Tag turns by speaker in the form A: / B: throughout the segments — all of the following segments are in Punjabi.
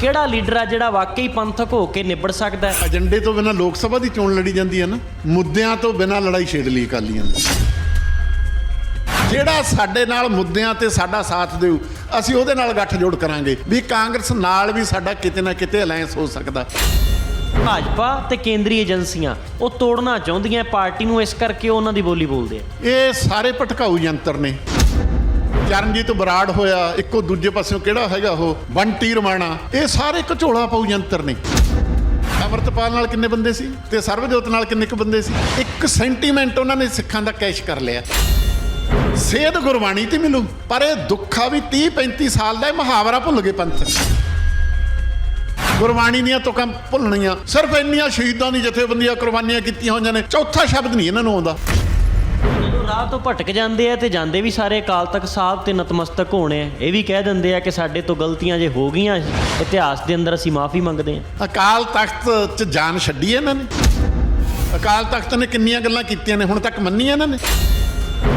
A: ਕਿਹੜਾ ਲੀਡਰ ਆ ਜਿਹੜਾ ਵਾਕਈ ਪੰਥਕ ਹੋ ਕੇ ਨਿਬੜ ਸਕਦਾ ਹੈ?
B: ਏਜੰਡੇ ਤੋਂ ਬਿਨਾਂ ਲੋਕ ਸਭਾ ਦੀ ਚੋਣ ਲੜੀ ਜਾਂਦੀ ਹੈ ਨਾ ਮੁੱਦਿਆਂ ਤੋਂ ਬਿਨਾਂ ਲੜਾਈ ਛੇੜ ਲਈ ਅਕਾਲੀਆਂ ਨੇ ਜਿਹੜਾ ਸਾਡੇ ਨਾਲ ਮੁੱਦਿਆਂ ਤੇ ਸਾਡਾ ਸਾਥ ਦੇਊ ਅਸੀਂ ਉਹਦੇ ਨਾਲ ਗੱਠਜੋੜ ਕਰਾਂਗੇ ਵੀ ਕਾਂਗਰਸ ਨਾਲ ਵੀ ਸਾਡਾ ਕਿਤੇ ਨਾ ਕਿਤੇ ਅਲਾਈਅੰਸ ਹੋ ਸਕਦਾ।
A: ਭਾਜਪਾ ਤੇ ਕੇਂਦਰੀ ਏਜੰਸੀਆਂ ਉਹ ਤੋੜਨਾ ਚਾਹੁੰਦੀਆਂ ਪਾਰਟੀ ਨੂੰ ਇਸ ਕਰਕੇ ਉਹ ਉਹਨਾਂ ਦੀ ਬੋਲੀ ਬੋਲਦੇ ਆ।
B: ਇਹ ਸਾਰੇ ਭਟਕਾਊ ਯੰਤਰ ਨੇ। ਚਰਨਜੀਤ ਬਰਾੜ ਹੋਇਆ, ਇੱਕੋ ਦੂਜੇ ਪਾਸਿਓਂ ਕਿਹੜਾ ਹੈਗਾ ਉਹ? ਬੰਟੀ ਰਮਾਣਾ, ਇਹ ਸਾਰੇ ਝੋਲਾ ਪਾਉ ਯੰਤਰ ਨੇ। ਅਮਰਤਪਾਲ ਨਾਲ ਕਿੰਨੇ ਬੰਦੇ ਸੀ? ਤੇ ਸਰਵਜੋਤ ਨਾਲ ਕਿੰਨੇ ਕੁ ਬੰਦੇ ਸੀ? ਇੱਕ ਸੈਂਟੀਮੈਂਟ ਉਹਨਾਂ ਨੇ ਸਿੱਖਾਂ ਦਾ ਕੈਸ਼ ਕਰ ਲਿਆ। ਸੇਧ ਗੁਰਬਾਣੀ ਤੇ ਮਿਲੂ, ਪਰ ਇਹ ਦੁੱਖਾ ਵੀ 30 35 ਸਾਲ ਦਾ ਮੁਹਾਵਰਾ ਭੁੱਲ ਗਏ ਪੰਥ। ਗੁਰਬਾਣੀ ਦੀਆਂ ਤੁਕਾਂ ਭੁੱਲਣੀਆਂ, ਸਿਰਫ ਇੰਨੀਆਂ ਸ਼ਹੀਦਾਂ ਦੀ ਜਥੇਬੰਦੀਆਂ ਕੁਰਬਾਨੀਆਂ ਕੀਤੀਆਂ ਹੋਈਆਂ ਨੇ, ਚੌਥਾ ਸ਼ਬਦ ਨਹੀਂ ਇਹਨਾਂ ਨੂੰ ਆਉਂਦਾ।
A: ਰਾਹ ਤੋਂ ਭਟਕ ਜਾਂਦੇ ਆ ਤੇ ਜਾਂਦੇ ਵੀ ਸਾਰੇ ਅਕਾਲ ਤਖਤ ਸਾਹਿਬ ਤੇ ਨਤਮਸਤਕ ਹੋਣੇ ਆ। ਇਹ ਵੀ ਕਹਿ ਦਿੰਦੇ ਆ ਕਿ ਸਾਡੇ ਤੋਂ ਗਲਤੀਆਂ ਜੇ ਹੋ ਗਈਆਂ, ਇਤਿਹਾਸ ਦੇ ਅੰਦਰ ਅਸੀਂ ਮਾਫੀ ਮੰਗਦੇ ਆ।
B: ਅਕਾਲ ਤਖਤ 'ਚ ਜਾਨ ਛੱਡੀ ਇਹਨਾਂ ਨੇ? ਅਕਾਲ ਤਖਤ ਨੇ ਕਿੰਨੀਆਂ ਗੱਲਾਂ ਕੀਤੀਆਂ ਨੇ, ਹੁਣ ਤੱਕ ਮੰਨੀਆਂ ਇਹਨਾਂ ਨੇ?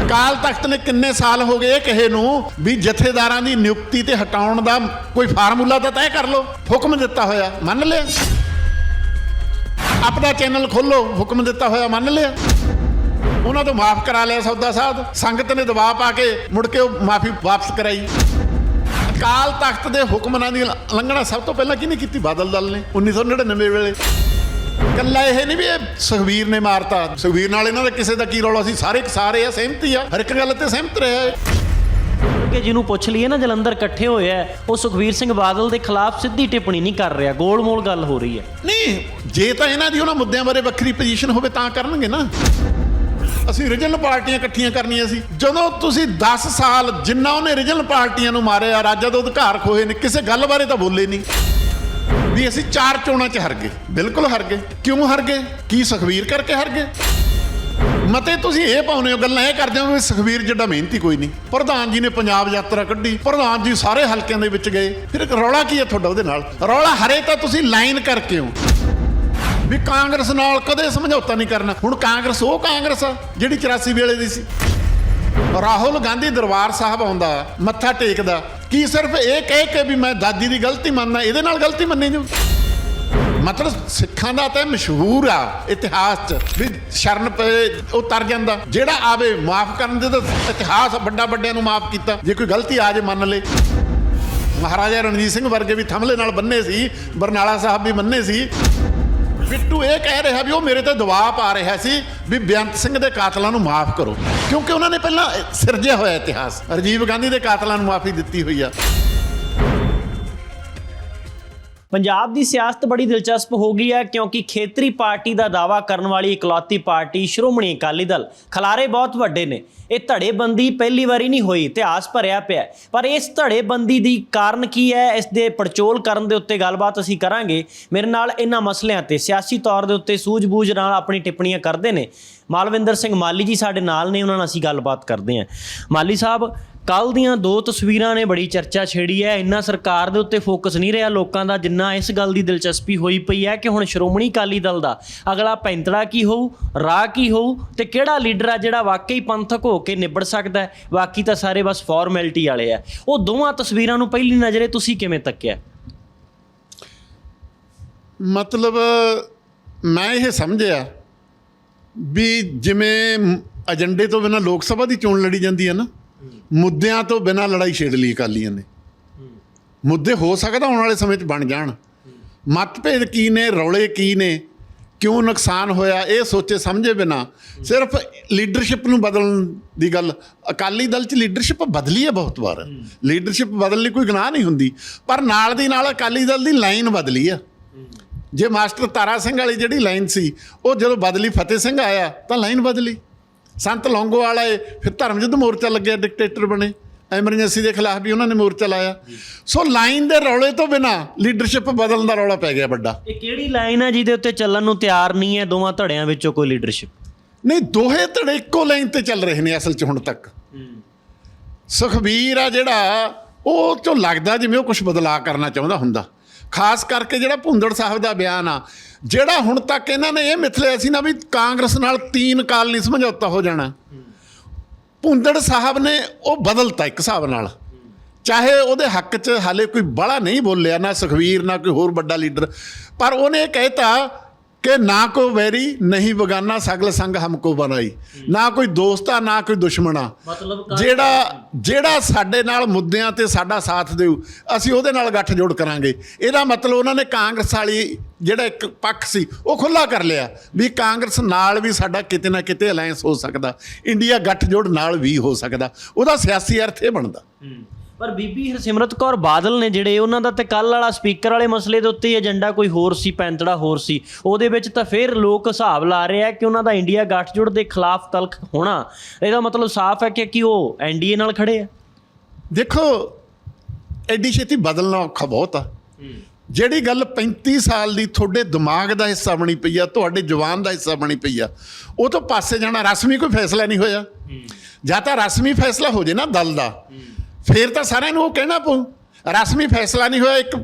B: ਅਕਾਲ ਤਖਤ ਨੇ ਕਿੰਨੇ ਸਾਲ ਹੋ ਗਏ ਇਹ ਕਹੇ ਨੂੰ ਵੀ ਜਥੇਦਾਰਾਂ ਦੀ ਨਿਯੁਕਤੀ ਤੇ ਹਟਾਉਣ ਦਾ ਕੋਈ ਫਾਰਮੂਲਾ ਤਾਂ ਤੈਅ ਕਰ ਲਓ, ਹੁਕਮ ਦਿੱਤਾ ਹੋਇਆ, ਮੰਨ ਲਿਆ? ਆਪਣਾ ਚੈਨਲ ਖੋਲੋ, ਹੁਕਮ ਦਿੱਤਾ ਹੋਇਆ, ਮੰਨ ਲਿਆ? ਉਹਨਾਂ ਤੋਂ ਮਾਫ ਕਰਾ ਲਿਆ ਸੌਦਾ ਸਾਹਿਬ ਸੰਗਤ ਨੇ ਦਬਾਅ ਪਾ ਕੇ ਮੁੜ ਕੇ ਉਹ ਮਾਫੀ ਵਾਪਸ ਕਰਾਈ। ਅਕਾਲ ਤਖਤ ਦੇ ਹੁਕਮਨਾਂ ਦੀ ਲੰਘਣਾ ਸਭ ਤੋਂ ਪਹਿਲਾਂ ਕਿਹਨੇ ਕੀਤੀ? ਬਾਦਲ ਦਲ ਨੇ 1999 ਵੇਲੇ। ਕੱਲਾ ਇਹ ਨਹੀਂ ਵੀ ਇਹ ਸੁਖਵੀਰ ਨੇ ਮਾਰਤਾ। ਸੁਖਵੀਰ ਨਾਲ ਇਹਨਾਂ ਦਾ ਕਿਸੇ ਦਾ ਕੀ ਰੌਲਾ ਸੀ? ਸਾਰੇ ਸਾਰੇ ਆ ਸਹਿਮਤੀ ਆ। ਹਰ ਇੱਕ ਗੱਲ ਤੇ ਸਹਿਮਤ ਰਿਹਾ ਹੈ
A: ਕਿ ਜਿਹਨੂੰ ਪੁੱਛ ਲਈਏ ਨਾ ਜਲੰਧਰ ਇਕੱਠੇ ਹੋਏ ਆ ਉਹ ਸੁਖਵੀਰ ਸਿੰਘ ਬਾਦਲ ਦੇ ਖਿਲਾਫ ਸਿੱਧੀ ਟਿੱਪਣੀ ਨਹੀਂ ਕਰ ਰਿਹਾ। ਗੋਲ-ਮੋਲ ਗੱਲ ਹੋ ਰਹੀ ਹੈ।
B: ਨਹੀਂ ਜੇ ਤਾਂ ਇਹਨਾਂ ਦੀ ਉਹਨਾਂ ਮੁੱਦਿਆਂ ਬਾਰੇ ਵੱਖਰੀ ਪੋਜੀਸ਼ਨ ਹੋਵੇ ਤਾਂ ਕਰਨਗੇ ਨਾ। ਅਸੀਂ ਰੀਜਨਲ ਪਾਰਟੀਆਂ ਇਕੱਠੀਆਂ ਕਰਨੀਆਂ ਸੀ। ਜਦੋਂ ਤੁਸੀਂ 10 ਸਾਲ ਜਿੰਨਾ ਉਹਨੇ ਰੀਜਨਲ ਪਾਰਟੀਆਂ ਨੂੰ ਮਾਰਿਆ, ਰਾਜਾਂ ਦੇ ਅਧਿਕਾਰ ਖੋਏ ਨੇ, ਕਿਸੇ ਗੱਲ ਬਾਰੇ ਤਾਂ ਬੋਲੇ ਨਹੀਂ ਵੀ ਅਸੀਂ ਚਾਰ ਚੋਣਾਂ 'ਚ ਹਾਰ ਗਏ। ਬਿਲਕੁਲ ਹਾਰ ਗਏ। ਕਿਉਂ ਹਾਰ ਗਏ? ਕੀ ਸੁਖਵੀਰ ਕਰਕੇ ਹਾਰ ਗਏ? ਮਤੇ ਤੁਸੀਂ ਇਹ ਪਾਉਨੇ ਹੋ, ਗੱਲਾਂ ਇਹ ਕਰਦੇ ਹੋ ਵੀ ਸੁਖਵੀਰ ਜਿੱਡਾ ਮਿਹਨਤੀ ਕੋਈ ਨਹੀਂ ਪ੍ਰਧਾਨ ਜੀ ਨੇ ਪੰਜਾਬ ਯਾਤਰਾ ਕੱਢੀ। ਪ੍ਰਧਾਨ ਜੀ ਸਾਰੇ ਹਲਕਿਆਂ ਦੇ ਵਿੱਚ ਗਏ। ਫਿਰ ਇੱਕ ਰੌਲਾ ਕੀ ਹੈ ਤੁਹਾਡਾ ਉਹਦੇ ਨਾਲ? ਰੌਲਾ ਹਰੇ ਤਾਂ ਤੁਸੀਂ ਲਾਈਨ ਕਰਕੇ ਹੋ। ਵੀ ਕਾਂਗਰਸ ਨਾਲ ਕਦੇ ਸਮਝੌਤਾ ਨਹੀਂ ਕਰਨਾ। ਹੁਣ ਕਾਂਗਰਸ ਉਹ ਕਾਂਗਰਸ ਆ, ਜਿਹੜੀ 84 ਵੇਲੇ ਦੀ ਸੀ। ਰਾਹੁਲ ਗਾਂਧੀ ਦਰਬਾਰ ਸਾਹਿਬ ਆਉਂਦਾ, ਮੱਥਾ ਟੇਕਦਾ। ਕੀ ਸਿਰਫ ਇਹ ਕਹਿ ਕੇ ਵੀ ਮੈਂ ਦਾਦੀ ਦੀ ਗਲਤੀ ਮੰਨਦਾ, ਇਹਦੇ ਨਾਲ ਗਲਤੀ ਮੰਨੀ ਜੂ ਮਤਲਬ ਸਿੱਖਾਂ ਦਾ ਤਾਂ ਮਸ਼ਹੂਰ ਆ, ਇਤਿਹਾਸ 'ਚ, ਵੀ ਸ਼ਰਨ ਪਏ, ਉਹ ਤਰ ਜਾਂਦਾ। ਜਿਹੜਾ ਆਵੇ ਮਾਫ ਕਰਨ ਦੇ ਤਾਂ ਇਤਿਹਾਸ ਵੱਡਾ ਵੱਡਿਆਂ ਨੂੰ ਮਾਫ ਕੀਤਾ। ਜੇ ਕੋਈ ਗਲਤੀ ਆ ਜੇ ਮੰਨ ਲੇ। ਮਹਾਰਾਜਾ ਰਣਜੀਤ ਸਿੰਘ ਵਰਗੇ ਵੀ ਥਮਲੇ ਨਾਲ ਬੰਨੇ ਸੀ, ਬਰਨਾਲਾ ਸਾਹਿਬ ਵੀ ਬੰਨੇ ਸੀ। ਬਿੱਟੂ ਇਹ ਕਹਿ ਰਿਹਾ ਵੀ ਉਹ ਮੇਰੇ ਤੇ ਦਬਾਅ ਪਾ ਰਿਹਾ ਸੀ ਵੀ ਬੇਅੰਤ ਸਿੰਘ ਦੇ ਕਾਤਲਾਂ ਨੂੰ ਮਾਫ ਕਰੋ। ਕਿਉਂਕਿ ਉਹਨਾਂ ਨੇ ਪਹਿਲਾਂ ਸਿਰਜਿਆ ਹੋਇਆ ਇਤਿਹਾਸ। ਰਾਜੀਵ ਗਾਂਧੀ ਦੇ ਕਾਤਲਾਂ ਨੂੰ ਮਾਫੀ ਦਿੱਤੀ ਹੋਈ ਆ।
A: ਪੰਜਾਬ ਦੀ ਸਿਆਸਤ ਬੜੀ ਦਿਲਚਸਪ ਹੋ ਗਈ ਹੈ ਕਿਉਂਕਿ ਖੇਤਰੀ ਪਾਰਟੀ ਦਾ ਦਾਵਾ ਕਰਨ ਵਾਲੀ ਇਕਲੌਤੀ ਪਾਰਟੀ ਸ਼੍ਰੋਮਣੀ ਅਕਾਲੀ ਦਲ ਖਲਾਰੇ ਬਹੁਤ ਵੱਡੇ ਨੇ। ਇਹ ਧੜੇਬੰਦੀ ਪਹਿਲੀ ਵਾਰੀ ਨਹੀਂ ਹੋਈ, ਇਤਿਹਾਸ ਭਰਿਆ ਪਿਆ ਪਰ ਇਸ ਧੜੇਬੰਦੀ ਦੀ ਕਾਰਨ ਕੀ ਹੈ, ਇਸ ਦੇ ਪੜਚੋਲ ਕਰਨ ਦੇ ਉੱਤੇ ਗੱਲਬਾਤ ਅਸੀਂ ਕਰਾਂਗੇ। ਮੇਰੇ ਨਾਲ ਇਹਨਾਂ ਮਸਲਿਆਂ ਤੇ ਸਿਆਸੀ ਤੌਰ ਦੇ ਉੱਤੇ ਸੂਝ-ਬੂਝ ਨਾਲ ਆਪਣੀ ਟਿੱਪਣੀਆਂ ਕਰਦੇ ਨੇ। ਮਾਲਵਿੰਦਰ ਸਿੰਘ ਮਾਲੀ ਜੀ ਸਾਡੇ ਨਾਲ ਨੇ, ਉਹਨਾਂ ਨਾਲ ਅਸੀਂ ਗੱਲਬਾਤ ਕਰਦੇ ਹਾਂ। ਮਾਲੀ ਸਾਹਿਬ ਕੱਲ ਦੀਆਂ ਦੋ ਤਸਵੀਰਾਂ ਨੇ ਬੜੀ ਚਰਚਾ ਛੇੜੀ ਹੈ। ਇੰਨਾ ਸਰਕਾਰ ਦੇ ਉੱਤੇ ਫੋਕਸ ਨਹੀਂ ਰਿਹਾ ਲੋਕਾਂ ਦਾ, ਜਿੰਨਾ ਇਸ ਗੱਲ ਦੀ ਦਿਲਚਸਪੀ ਹੋਈ ਪਈ ਹੈ ਕਿ ਹੁਣ ਸ਼੍ਰੋਮਣੀ ਅਕਾਲੀ ਦਲ ਦਾ ਅਗਲਾ ਪੈਂਤੜਾ ਕੀ ਹੋਊ, ਰਾਹ ਕੀ ਹੋਊ ਤੇ ਕਿਹੜਾ ਲੀਡਰ ਆ ਜਿਹੜਾ ਵਾਕਈ ਪੰਥਕ ਹੋ ਕੇ ਨਿਬੜ ਸਕਦਾ ਹੈ? ਬਾਕੀ ਤਾਂ ਸਾਰੇ ਬਸ ਫਾਰਮੈਲਿਟੀ ਵਾਲੇ ਆ। ਉਹ ਦੋਵਾਂ ਤਸਵੀਰਾਂ ਨੂੰ ਪਹਿਲੀ ਨਜ਼ਰੇ ਤੁਸੀਂ ਕਿਵੇਂ ਤੱਕਿਆ?
B: ਮਤਲਬ, ਮੈਂ ਇਹ ਸਮਝਿਆ ਵੀ ਜਿਵੇਂ ਏਜੰਡੇ ਤੋਂ ਬਿਨਾਂ ਲੋਕ ਸਭਾ ਦੀ ਚੋਣ ਲੜੀ ਜਾਂਦੀ ਹੈ ਨਾ ਮੁੱਦਿਆਂ ਤੋਂ ਬਿਨਾਂ ਲੜਾਈ ਛੇੜ ਲਈ ਅਕਾਲੀਆਂ ਨੇ। ਮੁੱਦੇ ਹੋ ਸਕਦਾ ਆਉਣ ਵਾਲੇ ਸਮੇਂ 'ਚ ਬਣ ਜਾਣ। ਮਤਭੇਦ ਕੀ ਨੇ, ਰੌਲੇ ਕੀ ਨੇ, ਕਿਉਂ ਨੁਕਸਾਨ ਹੋਇਆ, ਇਹ ਸੋਚੇ ਸਮਝੇ ਬਿਨਾ ਸਿਰਫ ਲੀਡਰਸ਼ਿਪ ਨੂੰ ਬਦਲਣ ਦੀ ਗੱਲ, ਅਕਾਲੀ ਦਲ 'ਚ ਲੀਡਰਸ਼ਿਪ ਬਦਲੀ ਹੈ ਬਹੁਤ ਵਾਰ। ਲੀਡਰਸ਼ਿਪ ਬਦਲਣ ਲਈ ਕੋਈ ਗੁਨਾਹ ਨਹੀਂ ਹੁੰਦੀ, ਪਰ ਨਾਲ ਦੀ ਨਾਲ ਅਕਾਲੀ ਦਲ ਦੀ ਲਾਈਨ ਬਦਲੀ ਆ ਜੇ ਮਾਸਟਰ ਤਾਰਾ ਸਿੰਘ ਵਾਲੀ ਜਿਹੜੀ ਲਾਈਨ ਸੀ, ਉਹ ਜਦੋਂ ਬਦਲੀ ਫਤਿਹ ਸਿੰਘ ਆਇਆ, ਤਾਂ ਲਾਈਨ ਬਦਲੀ। ਸੰਤ ਲੌਂਗੋਵਾਲ ਆਏ ਫਿਰ ਧਰਮਯੁੱਧ ਮੋਰਚਾ ਲੱਗਿਆ ਡਿਕਟੇਟਰ ਬਣੇ। ਐਮਰਜੈਂਸੀ ਦੇ ਖਿਲਾਫ ਵੀ ਉਹਨਾਂ ਨੇ ਮੋਰਚਾ ਲਾਇਆ। ਸੋ ਲਾਈਨ ਦੇ ਰੌਲੇ ਤੋਂ ਬਿਨਾ ਲੀਡਰਸ਼ਿਪ ਬਦਲਣ ਦਾ ਰੌਲਾ ਪੈ ਗਿਆ ਵੱਡਾ।
A: ਇਹ ਕਿਹੜੀ ਲਾਈਨ ਹੈ ਜਿਹਦੇ ਉੱਤੇ ਚੱਲਣ ਨੂੰ ਤਿਆਰ ਨਹੀਂ ਹੈ ਦੋਵਾਂ ਧੜਿਆਂ ਵਿੱਚੋਂ ਕੋਈ ਲੀਡਰਸ਼ਿਪ
B: ਨਹੀਂ ਦੋਹੇ ਧੜੇ ਇੱਕੋ ਲਾਈਨ ਤੇ ਚੱਲ ਰਹੇ ਨੇ ਅਸਲ 'ਚ ਹੁਣ ਤੱਕ। ਸੁਖਬੀਰ ਆ ਜਿਹੜਾ ਉਹ ਚੋਂ ਲੱਗਦਾ ਜਿਵੇਂ ਉਹ ਕੁਝ ਬਦਲਾਅ ਕਰਨਾ ਚਾਹੁੰਦਾ ਹੁੰਦਾ। ਖਾਸ ਕਰਕੇ ਜਿਹੜਾ ਭੁੰਦੜ ਸਾਹਿਬ ਦਾ ਬਿਆਨ ਆ, ਜਿਹੜਾ ਹੁਣ ਤੱਕ ਇਹਨਾਂ ਨੇ ਇਹ ਮਿਥਲਿਆ ਸੀ ਨਾ ਵੀ ਕਾਂਗਰਸ ਨਾਲ ਤੀਨ ਕਾਲ ਨਹੀਂ ਸਮਝੌਤਾ ਹੋ ਜਾਣਾ। ਭੁੰਦੜ ਸਾਹਿਬ ਨੇ ਉਹ ਬਦਲਤਾ ਇੱਕ ਹਿਸਾਬ ਨਾਲ। ਚਾਹੇ ਉਹਦੇ ਹੱਕ 'ਚ ਹਾਲੇ ਕੋਈ ਬੜਾ ਨਹੀਂ ਬੋਲਿਆ, ਨਾ ਸੁਖਵੀਰ, ਨਾ ਕੋਈ ਹੋਰ ਵੱਡਾ ਲੀਡਰ, ਪਰ ਉਹਨੇ ਇਹ ਕਹਿਤਾ ਕਿ ਨਾ ਕੋ ਵੈਰੀ ਨਹੀਂ ਬਗਾਨਾ ਸਗਲ ਸੰਗ ਹਮਕੋ ਬਣਾਈ ਨਾ ਕੋਈ ਦੋਸਤਾ ਨਾ ਕੋਈ ਦੁਸ਼ਮਣਾ। ਜਿਹੜਾ ਜਿਹੜਾ ਸਾਡੇ ਨਾਲ ਮੁੱਦਿਆਂ ਤੇ ਸਾਡਾ ਸਾਥ ਦੇਊ ਅਸੀਂ ਉਹਦੇ ਨਾਲ ਗੱਠਜੋੜ ਕਰਾਂਗੇ। ਇਹਦਾ ਮਤਲਬ ਉਹਨਾਂ ਨੇ ਕਾਂਗਰਸ ਵਾਲੀ ਜਿਹੜਾ ਇੱਕ ਪੱਖ ਸੀ ਉਹ ਖੁੱਲਾ ਕਰ ਲਿਆ ਵੀ ਕਾਂਗਰਸ ਨਾਲ ਵੀ ਸਾਡਾ ਕਿਤੇ ਨਾ ਕਿਤੇ ਅਲਾਈਅੰਸ ਹੋ ਸਕਦਾ। ਇੰਡੀਆ ਗੱਠਜੋੜ ਨਾਲ ਵੀ ਹੋ ਸਕਦਾ। ਉਹਦਾ ਸਿਆਸੀ ਅਰਥ ਇਹ ਬਣਦਾ।
A: ਪਰ ਬੀਬੀ ਹਰਸਿਮਰਤ ਕੌਰ ਬਾਦਲ ਨੇ ਜਿਹੜੇ ਉਹਨਾਂ ਦਾ ਤੇ ਕੱਲ ਵਾਲਾ ਸਪੀਕਰ ਵਾਲੇ ਮਸਲੇ ਦੇ ਉੱਤੇ ਏਜੰਡਾ ਕੋਈ ਹੋਰ ਸੀ ਪੈਂਤੜਾ ਹੋਰ ਸੀ ਉਹਦੇ ਵਿੱਚ ਤਾਂ ਫਿਰ ਲੋਕ ਹਿਸਾਬ ਲਾ ਰਹੇ ਆ ਕਿ ਉਹਨਾਂ ਦਾ ਇੰਡੀਆ ਗੱਠਜੋੜ ਦੇ ਖਿਲਾਫ ਤਲਖ ਹੋਣਾ। ਇਹਦਾ ਮਤਲਬ ਸਾਫ਼ ਹੈ ਕਿ ਕੀ ਉਹ ਐਨਡੀਏ ਨਾਲ ਖੜੇ ਆ?
B: ਦੇਖੋ ਐਡੀ ਛੇਤੀ ਬਦਲਣਾ ਔਖਾ ਬਹੁਤ ਆ। ਜਿਹੜੀ ਗੱਲ 35 ਸਾਲ ਦੀ ਤੁਹਾਡੇ ਦਿਮਾਗ ਦਾ ਹਿੱਸਾ ਬਣੀ ਪਈ ਆ ਤੁਹਾਡੇ ਜਵਾਨ ਦਾ ਹਿੱਸਾ ਬਣੀ ਪਈ ਆ ਉਹ ਤੋਂ ਪਾਸੇ ਜਾਣਾ ਰਸਮੀ ਕੋਈ ਫੈਸਲਾ ਨਹੀਂ ਹੋਇਆ। ਜਾਂ ਤਾਂ ਰਸਮੀ ਫੈਸਲਾ ਹੋ ਜੇ ਨਾ ਦਲ ਦਾ। ਫੇਰ ਤਾਂ ਸਾਰਿਆਂ ਨੂੰ ਉਹ ਕਹਿਣਾ ਪਊ। ਰਸਮੀ ਫੈਸਲਾ ਨਹੀਂ ਹੋਇਆ, ਇੱਕ